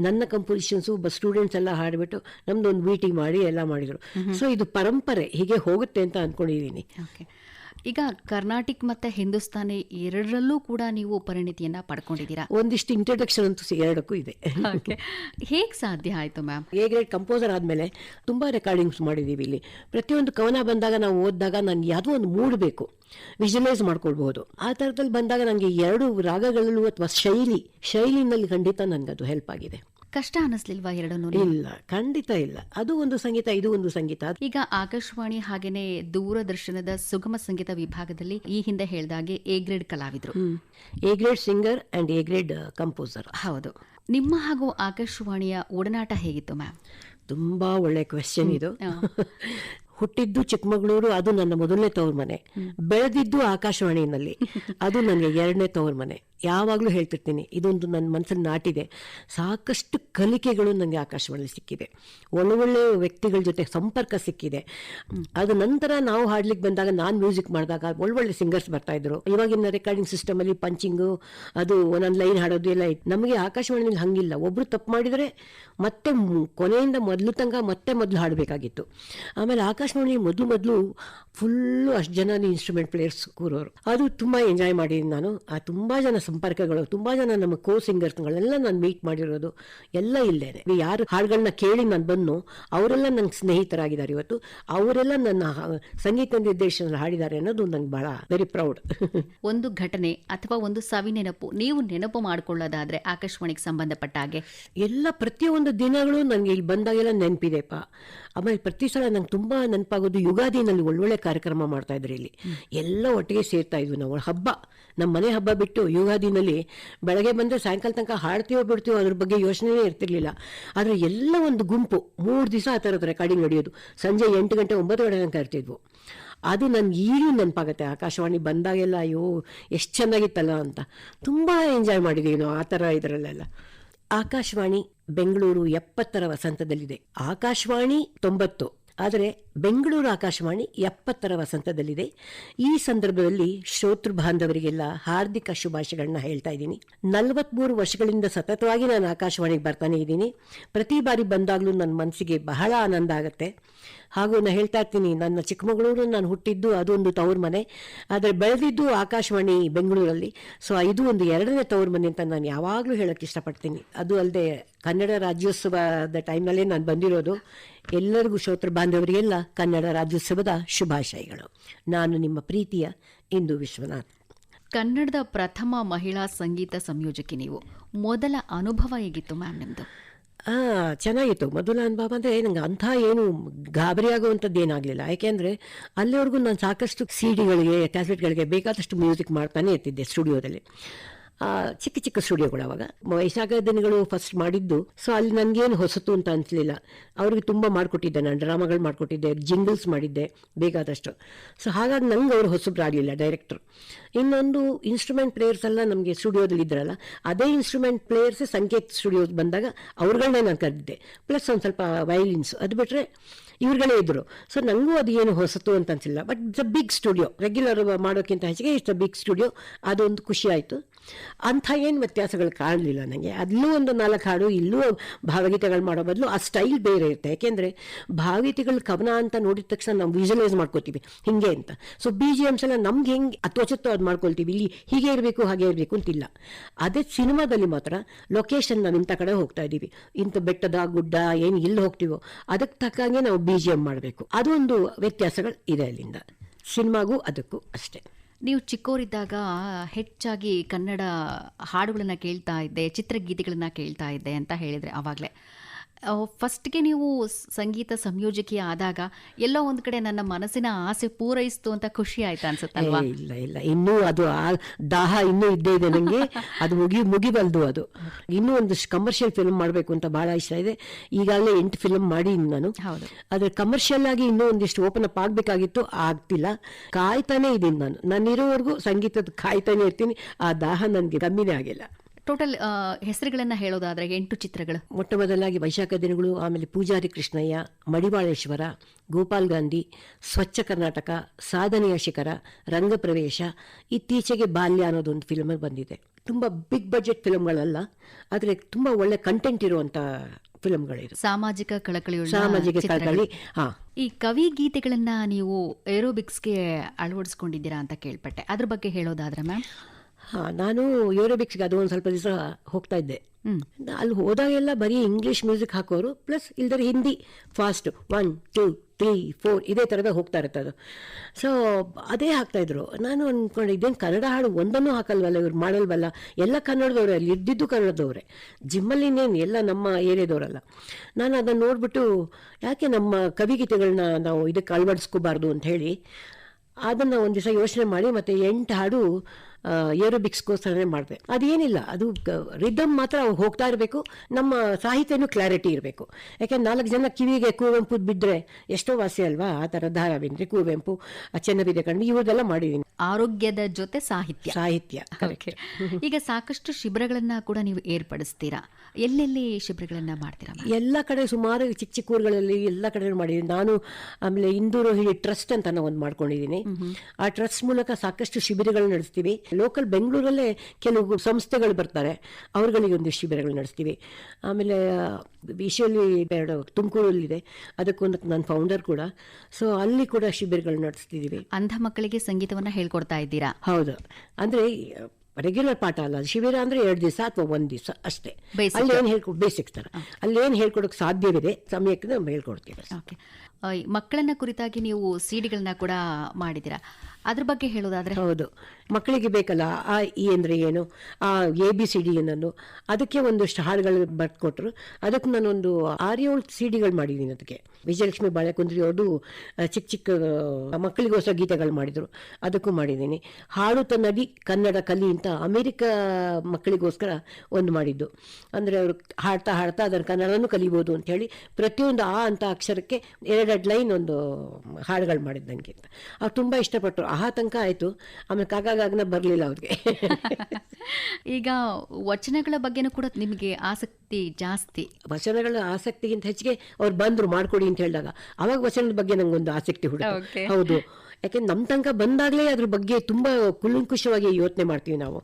ನನ್ನ ಕಂಪೋಸಿಷನ್ಸು ಬಸ್ ಸ್ಟೂಡೆಂಟ್ಸ್ ಎಲ್ಲ ಹಾಡಿಬಿಟ್ಟು ನಮ್ದು ಒಂದು ಮೀಟಿಂಗ್ ಮಾಡಿ ಎಲ್ಲ ಮಾಡಿದ್ರು. ಸೊ ಇದು ಪರಂಪರೆ ಹೀಗೆ ಹೋಗುತ್ತೆ ಅಂತ ಅಂದ್ಕೊಂಡಿದ್ದೀನಿ ಓಕೆ ಈಗ ಕರ್ನಾಟಿಕ್ ಮತ್ತೆ ಹಿಂದೂಸ್ತಾನಿ ಎರಡರಲ್ಲೂ ಕೂಡ ನೀವು ಪರಿಣಿತಿಯನ್ನ ಪಡ್ಕೊಂಡಿದ್ದೀರಾ? ಒಂದಿಷ್ಟು ಇಂಟ್ರೊಡಕ್ಷನ್ ಅಂತೂ ಎರಡಕ್ಕೂ ಇದೆ. ಹೇಗೆ ಹೇಗ್ ಸಾಧ್ಯ ಆಯ್ತು ಮ್ಯಾಮ್? ಎ ಗ್ರೇಡ್ ಕಂಪೋಸರ್ ಆದಮೇಲೆ ತುಂಬಾ ರೆಕಾರ್ಡಿಂಗ್ಸ್ ಮಾಡಿದ್ದೀವಿ ಇಲ್ಲಿ. ಪ್ರತಿಯೊಂದು ಕವನ ಬಂದಾಗ ನಾವು ಓದಿದಾಗ ನಾನು ಯಾವುದೋ ಒಂದು ಮೂಡಬೇಕು ವಿಜುವಲೈಸ್ ಮಾಡ್ಕೊಳ್ಬಹುದು. ಆ ಥರದಲ್ಲಿ ಬಂದಾಗ ನನಗೆ ಎರಡು ರಾಗಗಳಲ್ಲೂ ಅಥವಾ ಶೈಲಿ ಶೈಲಿನಲ್ಲಿ ಖಂಡಿತ ನನಗದು ಅದು ಹೆಲ್ಪ್ ಆಗಿದೆ. ಕಷ್ಟ ಅನಿಸ್ಲಿಲ್ವಾ ಎರಡನ್ನೂ ಇಲ್ಲ ಖಂಡಿತ ಇಲ್ಲ. ಅದು ಒಂದು ಸಂಗೀತ ಇದು ಒಂದು ಸಂಗೀತ. ಈಗ ಆಕಾಶವಾಣಿ ಹಾಗೇನೆ ದೂರದರ್ಶನದ ಸುಗಮ ಸಂಗೀತ ವಿಭಾಗದಲ್ಲಿ ಈ ಹಿಂದೆ ಹೇಳ್ದಾಗೆ A grade ಕಲಾವಿದ್ರು. A grade singer and A grade composer. ಹೌದು. ನಿಮ್ಮ ಹಾಗೂ ಆಕಾಶವಾಣಿಯ ಒಡನಾಟ ಹೇಗಿತ್ತು ಮ್ಯಾಮ್? ತುಂಬಾ ಒಳ್ಳೆ ಕ್ವೆಶ್ಚನ್ ಇದು. ಹುಟ್ಟಿದ್ದು ಚಿಕ್ಕಮಗಳೂರು ಅದು ನನ್ನ ಮೊದಲನೇ ತವ್ರ ಮನೆ. ಬೆಳೆದಿದ್ದು ಆಕಾಶವಾಣಿನಲ್ಲಿ. ಅದು ನನಗೆ ಎರಡನೇ ತವ್ರ ಮನೆ. ಯಾವಾಗಲೂ ಹೇಳ್ತಿರ್ತೀನಿ, ಇದೊಂದು ನನ್ನ ಮನಸ್ಸಲ್ಲಿ ನಾಟಿದೆ. ಸಾಕಷ್ಟು ಕಲಿಕೆಗಳು ನನಗೆ ಆಕಾಶವಾಣಿ ಸಿಕ್ಕಿದೆ ಒಳ್ಳೊಳ್ಳೆ ವ್ಯಕ್ತಿಗಳ ಜೊತೆ ಸಂಪರ್ಕ ಸಿಕ್ಕಿದೆ. ಅದು ನಂತರ ನಾವು ಹಾಡ್ಲಿಕ್ಕೆ ಬಂದಾಗ, ನಾನು ಮ್ಯೂಸಿಕ್ ಮಾಡಿದಾಗ ಒಳ್ಳೊಳ್ಳೆ ಸಿಂಗರ್ಸ್ ಬರ್ತಾ ಇದ್ರು. ಇವಾಗಿನ ರೆಕಾರ್ಡಿಂಗ್ ಸಿಸ್ಟಮ್ ಅಲ್ಲಿ ಪಂಚಿಂಗು, ಅದು ಒಂದೊಂದು ಲೈನ್ ಹಾಡೋದು ಎಲ್ಲ ಇತ್ತು ನಮಗೆ ಆಕಾಶವಾಣಿಯಲ್ಲಿ ಹಂಗಿಲ್ಲ. ಒಬ್ರು ತಪ್ಪು ಮಾಡಿದರೆ ಮತ್ತೆ ಕೊನೆಯಿಂದ ಮೊದಲು ತನಕ ಮತ್ತೆ ಮೊದಲು ಹಾಡಬೇಕಾಗಿತ್ತು. ಆಮೇಲೆ ಆಕಾಶವಾಣಿ ಮೊದಲು ಮೊದಲು ಫುಲ್ಲು ಅಷ್ಟು ಜನ ಇನ್ಸ್ಟ್ರೂಮೆಂಟ್ ಪ್ಲೇಯರ್ಸ್ ಕೂರೋರು. ಅದು ತುಂಬ ಎಂಜಾಯ್ ಮಾಡಿದ್ದೀನಿ ನಾನು. ಆ ತುಂಬ ಜನ ಸಂಪರ್ಕಗಳು ತುಂಬ ಜನ ನಮ್ಮ ಕೋ ಸಿಂಗರ್ಸ್ಗಳೆಲ್ಲ ನಾನು ಮೀಟ್ ಮಾಡಿರೋದು ಎಲ್ಲ ಇಲ್ಲೇನೆ. ಯಾರು ಹಾಡುಗಳನ್ನ ಕೇಳಿ ನಾನು ಬಂದು ಅವರೆಲ್ಲ ನನ್ನ ಸ್ನೇಹಿತರಾಗಿದ್ದಾರೆ ಇವತ್ತು. ಅವರೆಲ್ಲ ನನ್ನ ಸಂಗೀತ ನಿರ್ದೇಶನ ಹಾಡಿದ್ದಾರೆ ಅನ್ನೋದು ನಂಗೆ ಬಹಳ ವೆರಿ ಪ್ರೌಡ್ ಒಂದು ಘಟನೆ ಅಥವಾ ಒಂದು ಸವಿ ನೆನಪು ನೀವು ನೆನಪು ಮಾಡ್ಕೊಳ್ಳೋದಾದ್ರೆ ಆಕಾಶವಾಣಿಗೆ ಸಂಬಂಧಪಟ್ಟ ಹಾಗೆ. ಎಲ್ಲ ಪ್ರತಿಯೊಂದು ದಿನಗಳು ನನಗೆ ಇಲ್ಲಿ ಬಂದಾಗೆಲ್ಲ ನೆನಪಿದೆಪ್ಪ ಆಮೇಲೆ ಪ್ರತಿ ಸಲ ನಂಗೆ ತುಂಬ ನೆನಪಾಗೋದು ಯುಗಾದಿನಲ್ಲಿ ಒಳ್ಳೊಳ್ಳೆ ಕಾರ್ಯಕ್ರಮ ಮಾಡ್ತಾ ಇದ್ರು ಇಲ್ಲಿ. ಎಲ್ಲ ಒಟ್ಟಿಗೆ ಸೇರ್ತಾ ಇದ್ವಿ ನಾವು. ಹಬ್ಬ ನಮ್ಮ ಮನೆ ಹಬ್ಬ ಬಿಟ್ಟು ಯುಗಾದಿನಲ್ಲಿ ಬೆಳಗ್ಗೆ ಬಂದರೆ ಸಾಯಂಕಾಲ ತನಕ ಹಾಡ್ತೀವೋ ಬಿಡ್ತೀವೋ ಅದ್ರ ಬಗ್ಗೆ ಯೋಚನೆನೇ ಇರ್ತಿರ್ಲಿಲ್ಲ. ಆದರೆ ಎಲ್ಲ ಒಂದು ಗುಂಪು, ಮೂರು ದಿವಸ ಆ ಥರದ ರೆಕಾರ್ಡಿಂಗ್ ನಡೆಯೋದು. ಸಂಜೆ ಎಂಟು ಗಂಟೆ ಒಂಬತ್ತು ಗಂಟೆ ತನಕ ಇರ್ತಿದ್ವು. ಅದು ನನ್ಗೆ ಈಗಲೂ ನೆನಪಾಗುತ್ತೆ. ಆಕಾಶವಾಣಿ ಬಂದಾಗೆಲ್ಲ ಅಯ್ಯೋ, ಎಷ್ಟು ಚೆನ್ನಾಗಿತ್ತಲ್ಲ ಅಂತ. ತುಂಬ ಎಂಜಾಯ್ ಮಾಡಿದ್ದೀವಿ ನಾವು ಆ ಥರ ಇದರಲ್ಲೆಲ್ಲ. ಆಕಾಶವಾಣಿ ಬೆಂಗಳೂರು ಎಪ್ಪತ್ತರ ವಸಂತದಲ್ಲಿದೆ ಆಕಾಶವಾಣಿ ತೊಂಬತ್ತು. ಆದರೆ ಬೆಂಗಳೂರು ಆಕಾಶವಾಣಿ ಎಪ್ಪತ್ತರ ವಸಂತದಲ್ಲಿದೆ. ಈ ಸಂದರ್ಭದಲ್ಲಿ ಶ್ರೋತೃ ಬಾಂಧವರಿಗೆಲ್ಲ ಹಾರ್ದಿಕ ಶುಭಾಶಯಗಳನ್ನ ಹೇಳ್ತಾ ಇದ್ದೀನಿ. ನಲವತ್ಮೂರು ವರ್ಷಗಳಿಂದ ಸತತವಾಗಿ ನಾನು ಆಕಾಶವಾಣಿಗೆ ಬರ್ತಾನೆ ಇದ್ದೀನಿ. ಪ್ರತಿ ಬಾರಿ ಬಂದಾಗಲೂ ನನ್ನ ಮನಸ್ಸಿಗೆ ಬಹಳ ಆನಂದ ಆಗುತ್ತೆ. ಹಾಗೂ ನಾನು ಹೇಳ್ತಾ ಇರ್ತೀನಿ, ನನ್ನ ಚಿಕ್ಕಮಗಳೂರು ನಾನು ಹುಟ್ಟಿದ್ದು ಅದೊಂದು ತವ್ರ ಮನೆ. ಆದರೆ ಬೆಳೆದಿದ್ದು ಆಕಾಶವಾಣಿ ಬೆಂಗಳೂರಲ್ಲಿ. ಸೊ, ಇದು ಒಂದು ಎರಡನೇ ತವ್ರ ಮನೆ ಅಂತ ನಾನು ಯಾವಾಗಲೂ ಹೇಳೋಕ್ಕೆ ಇಷ್ಟಪಡ್ತೀನಿ. ಅದು ಅಲ್ಲದೆ ಕನ್ನಡ ರಾಜ್ಯೋತ್ಸವದ ಟೈಮ್ನಲ್ಲೇ ನಾನು ಬಂದಿರೋದು. ಎಲ್ಲರಿಗೂ ಶ್ರೋತೃ ಬಾಂಧವರಿಗೆಲ್ಲ ಕನ್ನಡ ರಾಜ್ಯೋತ್ಸವದ ಶುಭಾಶಯಗಳು. ನಾನು ನಿಮ್ಮ ಪ್ರೀತಿಯ ಇಂದು ವಿಶ್ವನಾಥ್. ಕನ್ನಡದ ಪ್ರಥಮ ಮಹಿಳಾ ಸಂಗೀತ ಸಂಯೋಜಕಿ ನೀವು. ಮೊದಲ ಅನುಭವ ಹೇಗಿತ್ತು ಮ್ಯಾಮ್ ನಿಮ್ದು? ಆ ಚೆನ್ನಾಗಿತ್ತು. ಮೊದಲ ಅನುಭವ ಅಂದರೆ ನಂಗೆ ಅಂಥ ಏನು ಗಾಬರಿ ಆಗುವಂಥದ್ದು ಏನಾಗಲಿಲ್ಲ. ಯಾಕೆಂದರೆ ಅಲ್ಲಿವರೆಗೂ ನಾನು ಸಾಕಷ್ಟು ಸಿ ಡಿಗಳಿಗೆ ಕ್ಯಾಸೆಟ್ಗಳಿಗೆ ಬೇಕಾದಷ್ಟು ಮ್ಯೂಸಿಕ್ ಮಾಡ್ತಾನೆ ಇರ್ತಿದ್ದೆ ಸ್ಟುಡಿಯೋದಲ್ಲಿ ಚಿಕ್ಕ ಚಿಕ್ಕ ಸ್ಟುಡಿಯೋಗಳು ಅವಾಗ. ವೈಶಾಖ ದಿನಗಳು ಫಸ್ಟ್ ಮಾಡಿದ್ದು. ಸೊ ಅಲ್ಲಿ ನನಗೇನು ಹೊಸತು ಅಂತ ಅನಿಸ್ಲಿಲ್ಲ. ಅವ್ರಿಗೆ ತುಂಬ ಮಾಡಿಕೊಟ್ಟಿದ್ದೆ ನಾನು, ಡ್ರಾಮಾಗಳು ಮಾಡಿಕೊಟ್ಟಿದ್ದೆ, ಜಿಂಗಲ್ಸ್ ಮಾಡಿದ್ದೆ ಬೇಕಾದಷ್ಟು. ಸೊ ಹಾಗಾಗಿ ನಂಗೆ ಅವರು ಹೊಸಬ್ರಾಗಲಿಲ್ಲ ಡೈರೆಕ್ಟ್ರು ಇನ್ನೊಂದು ಇನ್ಸ್ಟ್ರೂಮೆಂಟ್ ಪ್ಲೇಯರ್ಸ್ ಎಲ್ಲ ನಮಗೆ ಸ್ಟುಡಿಯೋದಲ್ಲಿ ಇದ್ರಲ್ಲ, ಅದೇ ಇನ್ಸ್ಟ್ರೂಮೆಂಟ್ ಪ್ಲೇಯರ್ಸ್ ಸಂಕೇತ್ ಸ್ಟುಡಿಯೋಸ್ ಬಂದಾಗ ಅವ್ರುಗಳನ್ನೇ ನಾನು ಕರೆದಿದ್ದೆ. ಪ್ಲಸ್ ಒಂದು ಸ್ವಲ್ಪ ವೈಲಿನ್ಸ್ ಅದು ಬಿಟ್ಟರೆ ಇವ್ರುಗಳೇ ಇದ್ದರು ಸೊ ನನಗೂ ಅದು ಏನು ಹೊಸತು ಅಂತ ಅನಿಸಿಲ್ಲ but it's a big studio regular ಮಾಡೋಕ್ಕಿಂತ ಹೆಚ್ಚಿಗೆ ಇಟ್ಸ್ ಅ ಬಿಗ್ ಸ್ಟುಡಿಯೋ ಅದೊಂದು ಖುಷಿ ಆಯಿತು. ಅಂಥ ಏನು ವ್ಯತ್ಯಾಸಗಳು ಕಾಣಲಿಲ್ಲ ನನಗೆ ಅಲ್ಲೂ ಒಂದು ನಾಲ್ಕು ಹಾಡು, ಇಲ್ಲೂ ಭಾವಗೀತೆಗಳು ಮಾಡೋ ಬದಲು ಆ ಸ್ಟೈಲ್ ಬೇರೆ ಇರುತ್ತೆ. ಯಾಕೆಂದರೆ ಭಾವಗೀತೆಗಳು ಕವನ ಅಂತ ನೋಡಿದ ತಕ್ಷಣ ನಾವು ವಿಜುವಲೈಸ್ ಮಾಡ್ಕೋತೀವಿ. ಹಿಂಗೆ ಅಂತ. ಸೊ ಬಿ ಜಿ ಎಮ್ಸ್ ಎಲ್ಲ ನಮ್ಗೆ ಹೆಂಗೆ ಅತ್ವಚತ್ತು ಅದು ಮಾಡ್ಕೊಳ್ತೀವಿ. ಇಲ್ಲಿ ಹೀಗೆ ಇರಬೇಕು, ಹಾಗೆ ಇರಬೇಕು ಅಂತಿಲ್ಲ. ಅದೇ ಸಿನಿಮಾದಲ್ಲಿ ಮಾತ್ರ ಲೊಕೇಶನ್ ನಾವು ಇಂಥ ಕಡೆ ಹೋಗ್ತಾ ಇದ್ದೀವಿ. ಇಂಥ ಬೆಟ್ಟದ, ಗುಡ್ಡ, ಏನು ಇಲ್ಲಿ ಹೋಗ್ತೀವೋ ಅದಕ್ಕೆ ತಕ್ಕಂಗೆ ನಾವು ಬಿ ಜಿ ಎಂ ಮಾಡಬೇಕು. ಅದೊಂದು ವ್ಯತ್ಯಾಸಗಳು ಇದೆ ಅಲ್ಲಿಂದ. ಸಿನಿಮಾಗೂ ಅದಕ್ಕೂ ಅಷ್ಟೇ. ನೀವು ಚಿಕ್ಕೋರಿದ್ದಾಗ ಹೆಚ್ಚಾಗಿ ಕನ್ನಡ ಹಾಡುಗಳನ್ನು ಕೇಳ್ತಾ ಇದ್ದೆ ಚಿತ್ರಗೀತೆಗಳನ್ನು ಕೇಳ್ತಾ ಇದ್ದೆ ಅಂತ ಹೇಳಿದ್ರೆ ಆವಾಗಲೇ ಫಸ್ಟ್ಗೆ ನೀವು ಸಂಗೀತ ಸಂಯೋಜಕಿ ಆದಾಗ ಎಲ್ಲೋ ಒಂದು ಕಡೆ ನನ್ನ ಮನಸ್ಸಿನ ಆಸೆ ಪೂರೈಸ್ತು ಅಂತ ಖುಷಿ ಆಯ್ತಾ ಅನ್ಸುತ್ತಲ್ವಾ? ಇಲ್ಲ ಇಲ್ಲ. ಇನ್ನೂ ಅದು ಆ ದಾಹ ಇನ್ನೂ ಇದ್ದೇ ಇದೆ ನನಗೆ ಅದು ಮುಗಿ ಮುಗಿಬಲ್ದು ಅದು. ಇನ್ನೂ ಒಂದು ಕಮರ್ಷಿಯಲ್ ಫಿಲ್ಮ್ ಮಾಡಬೇಕು ಅಂತ ಬಹಳ ಇಷ್ಟ ಇದೆ. ಈಗಾಗಲೇ ಎಂಟು ಫಿಲ್ಮ್ ಮಾಡಿ ನಾನು. ಹೌದು. ಆದ್ರೆ ಕಮರ್ಷಿಯಲ್ ಆಗಿ ಇನ್ನೂ ಒಂದಿಷ್ಟು ಓಪನ್ ಅಪ್ ಆಗಬೇಕಾಗಿತ್ತು ಆಗ್ತಿಲ್ಲ. ಕಾಯ್ತಾನೆ ಇದ್ದೀನಿ ನಾನು. ನಾನಿರೋವರೆಗೂ ಸಂಗೀತದ ಕಾಯ್ತಾನೆ ಇರ್ತೀನಿ. ಆ ದಾಹ ನನಗೆ ಕಮ್ಮಿನೇ ಆಗಿಲ್ಲ. ಟೋಟಲ್ ಹೆಸರುಗಳನ್ನ ಹೇಳೋದಾದ್ರೆ ಎಂಟು ಚಿತ್ರಗಳು. ಮೊಟ್ಟ ಮೊದಲಾಗಿ ವೈಶಾಖ ದಿನಗಳು ಆಮೇಲೆ ಪೂಜಾರಿ ಕೃಷ್ಣಯ್ಯ ಮಡಿವಾಳೇಶ್ವರ ಗೋಪಾಲ್ ಗಾಂಧಿ ಸ್ವಚ್ಛ ಕರ್ನಾಟಕ ಸಾಧನೆಯ ಶಿಖರ ರಂಗಪ್ರವೇಶ ಇತ್ತೀಚೆಗೆ ಬಾಲ್ಯ ಅನ್ನೋದೊಂದು ಫಿಲ್ಮ್ ಬಂದಿದೆ. ತುಂಬ ಬಿಗ್ ಬಜೆಟ್ ಫಿಲ್ಮ್ಗಳಲ್ಲ ಆದರೆ ತುಂಬ ಒಳ್ಳೆ ಕಂಟೆಂಟ್ ಇರುವಂಥ ಫಿಲ್ಮ್ಗಳಿದು ಸಾಮಾಜಿಕ ಕಳಕಳಿ ಸಾಮಾಜಿಕ. ಕಳಕಳಿ ಹಾ. ಈ ಕವಿ ಗೀತೆಗಳನ್ನ ನೀವು ಏರೋಬಿಕ್ಸ್ಗೆ ಅಳವಡಿಸ್ಕೊಂಡಿದ್ದೀರಾ ಅಂತ ಕೇಳ್ಪಟ್ಟೆ. ಅದ್ರ ಬಗ್ಗೆ ಹೇಳೋದಾದ್ರೆ ಮ್ಯಾಮ್? ಹಾ ನಾನು ಯೂರೋಬಿಕ್ಸ್ಗೆ ಅದು ಒಂದು ಸ್ವಲ್ಪ ದಿವಸ ಹೋಗ್ತಾ ಇದ್ದೆ. ಅಲ್ಲಿ ಹೋದಾಗೆಲ್ಲ ಬರೀ ಇಂಗ್ಲೀಷ್ ಮ್ಯೂಸಿಕ್ ಹಾಕೋರು plus ಇಲ್ದರೆ Hindi fast one two three four ಇದೇ ಥರದ ಹೋಗ್ತಾ ಇರುತ್ತೆ ಅದು ಸೊ ಅದೇ ಹಾಕ್ತಾಯಿದ್ರು ನಾನು ಅಂದ್ಕೊಂಡೆ ಇದೇನು ಕನ್ನಡ ಹಾಡು ಒಂದನ್ನು ಹಾಕಲ್ವಲ್ಲ ಇವ್ರು ಮಾಡಲ್ವಲ್ಲ? ಎಲ್ಲ ಕನ್ನಡದವ್ರೆ ಅಲ್ಲಿ ಇದ್ದಿದ್ದು ಕನ್ನಡದವ್ರೆ. ಜಿಮ್ಮಲ್ಲಿ ಇನ್ನೇನು ಎಲ್ಲ ನಮ್ಮ ಏರಿಯಾದವರಲ್ಲ. ನಾನು ಅದನ್ನು ನೋಡಿಬಿಟ್ಟು ಯಾಕೆ ನಮ್ಮ ಕವಿಗೀತೆಗಳನ್ನ ನಾವು ಇದಕ್ಕೆ ಅಳವಡಿಸ್ಕೋಬಾರ್ದು ಅಂತ ಹೇಳಿ ಅದನ್ನು ಒಂದು ದಿವಸ ಯೋಚನೆ ಮಾಡಿ ಮತ್ತೆ ಎಂಟು ಹಾಡು ಏರೋಬಿಕ್ಸ್ಗೋಸ್ಕರನೇ ಮಾಡಿದೆ. ಅದೇನಿಲ್ಲ ಅದು ರಿದಮ್ ಮಾತ್ರ ಹೋಗ್ತಾ ಇರಬೇಕು ನಮ್ಮ ಸಾಹಿತ್ಯನೂ ಕ್ಲಾರಿಟಿ ಇರಬೇಕು. ಯಾಕೆಂದ್ರೆ ನಾಲ್ಕು ಜನ ಕಿವಿಗೆ ಕುವೆಂಪು ಬಿದ್ದರೆ ಎಷ್ಟೋ ವಾಸಿ ಅಲ್ವಾ? ಆ ಥರ ಧಾರಾವೇಂದ್ರಿ ಕುವೆಂಪು ಚೆನ್ನಬಿದೆ ಕಂಡು ಇವ್ರದೆಲ್ಲ ಮಾಡಿದ್ದೀನಿ ಆರೋಗ್ಯದ ಜೊತೆ ಸಾಹಿತ್ಯ. ಸಾಹಿತ್ಯ ಈಗ ಸಾಕಷ್ಟು ಶಿಬಿರಗಳನ್ನ ಕೂಡ ನೀವು ಏರ್ಪಡಿಸ್ತೀರಾ? ಎಲ್ಲೆಲ್ಲಿ ಶಿಬಿರಗಳನ್ನು ಮಾಡ್ತೀರಾ? ಎಲ್ಲ ಕಡೆ ಸುಮಾರು ಚಿಕ್ಕ ಚಿಕ್ಕ ಊರುಗಳಲ್ಲಿ ಎಲ್ಲ ಕಡೆ ಮಾಡಿದ್ದೀನಿ ನಾನು ಆಮೇಲೆ ಇಂದೂರು ರೋಹಿಣಿ ಟ್ರಸ್ಟ್ ಅಂತ ನಾವು ಒಂದು ಮಾಡ್ಕೊಂಡಿದ್ದೀನಿ ಆ ಟ್ರಸ್ಟ್ ಮೂಲಕ ಸಾಕಷ್ಟು ಶಿಬಿರಗಳು ನಡೆಸ್ತೀವಿ. ಲೋಕಲ್ ಬೆಂಗಳೂರಲ್ಲೇ ಕೆಲವು ಸಂಸ್ಥೆಗಳು ಬರ್ತಾರೆ. ಅವ್ರುಗಳಿಗೆ ಒಂದು ಶಿಬಿರಗಳು ನಡೆಸ್ತೀವಿ. ಆಮೇಲೆ ವಿಷಯಲ್ಲಿ ಎರಡು ತುಮಕೂರಲ್ಲಿದೆ. ಅದಕ್ಕೊಂದು ನಾನು ಫೌಂಡರ್ ಕೂಡ. ಸೊ ಅಲ್ಲಿ ಕೂಡ ಶಿಬಿರಗಳು ನಡೆಸ್ತಿದ್ದೀವಿ ಅಂಧ ಮಕ್ಕಳಿಗೆ ಸಂಗೀತವನ್ನ ಹೇಳ್ಕೊಡ್ತಾ ಇದ್ದೀರಾ? ಹೌದು. ಅಂದ್ರೆ ರೆಗ್ಯುಲರ್ ಪಾಠ ಅಲ್ಲ. ಶಿಬಿರ ಅಂದ್ರೆ ಎರಡು ದಿವಸ ಅಥವಾ ಒಂದ್ ದಿವಸ ಅಷ್ಟೇ. ಅಲ್ಲಿ ಏನು ಹೇಳ್ಕೊ ಬೇಸಿಕ್ಸ್ ತರ. ಅಲ್ಲಿ ಏನು ಹೇಳ್ಕೊಡಕ್ ಸಾಧ್ಯವಿದೆ ಸಮಯಕ್ಕೆ ನಾವು ಹೇಳ್ಕೊಡ್ತೀವಿ ಓಕೆ ಮಕ್ಕಳನ್ನ ಕುರಿತಾಗಿ ನೀವು ಸಿಡಿಗಳನ್ನ ಕೂಡ ಮಾಡಿದ್ದೀರಾ? ಅದ್ರ ಬಗ್ಗೆ ಹೇಳೋದಾದ್ರೆ? ಹೌದು. ಮಕ್ಕಳಿಗೆ ಬೇಕಲ್ಲ ಆ ಇ ಅಂದ್ರೆ ಏನು? ಆ ಎ ಬಿ ಸಿ ಡಿ ಏನನ್ನು ಅದಕ್ಕೆ ಒಂದಷ್ಟು ಹಾಡುಗಳು ಬರ್ಕೊಟ್ರು. ಅದಕ್ಕೆ ನಾನೊಂದು ಆರೇಳು ಸಿಡಿಗಳು ಮಾಡಿದ್ದೀನಿ ಅದಕ್ಕೆ. ವಿಜಯಲಕ್ಷ್ಮಿ ಬಾಳೆಕುಂದ್ರಿ ಅವ್ರದ್ದು ಆ, ಚಿಕ್ಕ ಚಿಕ್ಕ ಮಕ್ಕಳಿಗೋಸ್ಕರ ಗೀತೆಗಳು ಮಾಡಿದರು. ಅದಕ್ಕೂ ಮಾಡಿದ್ದೀನಿ. ಹಾಡು ತನ್ನಡಿ ಕನ್ನಡ ಕಲಿ ಅಂತ ಅಮೆರಿಕ ಮಕ್ಕಳಿಗೋಸ್ಕರ ಒಂದು ಮಾಡಿದ್ದು. ಅಂದರೆ ಅವರು ಹಾಡ್ತಾ ಹಾಡ್ತಾ ಅದನ್ನು ಕನ್ನಡನೂ ಕಲಿಬೋದು ಅಂತ ಹೇಳಿ ಪ್ರತಿಯೊಂದು ಆ ಅಂತ ಅಕ್ಷರಕ್ಕೆ ಎರಡೆರಡು ಲೈನ್ ಒಂದು ಹಾಡುಗಳು ಮಾಡಿದ್ದು ನನಗೆ ಅವ್ರು ತುಂಬ ಇಷ್ಟಪಟ್ಟರು. ಆಹಾ ತನಕ ಆಯಿತು. ಆಮೇಲೆ ಕಾಗಾಗ್ನ ಬರಲಿಲ್ಲ ಅವ್ರಿಗೆ. ಈಗ ವಚನಗಳ ಬಗ್ಗೆನೂ ಕೂಡ ನಿಮಗೆ ಆಸಕ್ತಿ ಜಾಸ್ತಿ. ವಚನಗಳ ಆಸಕ್ತಿಗಿಂತ ಹೆಚ್ಚಿಗೆ ಅವ್ರು ಬಂದರು ಮಾಡ್ಕೊಡಿ ಅಂತ ಹೇಳಿದಾಗ ಅವಾಗ ವಚನದ ಬಗ್ಗೆ ನಂಗೊಂದು ಆಸಕ್ತಿ ಹುಡುಗ ಹೌದು. ಯಾಕೆಂದ್ರೆ ನಮ್ಮ ತನಕ ಬಂದಾಗಲೇ ಅದ್ರ ಬಗ್ಗೆ ತುಂಬ ಕುಲಂಕುಷವಾಗಿ ಯೋಚನೆ ಮಾಡ್ತೀವಿ ನಾವು.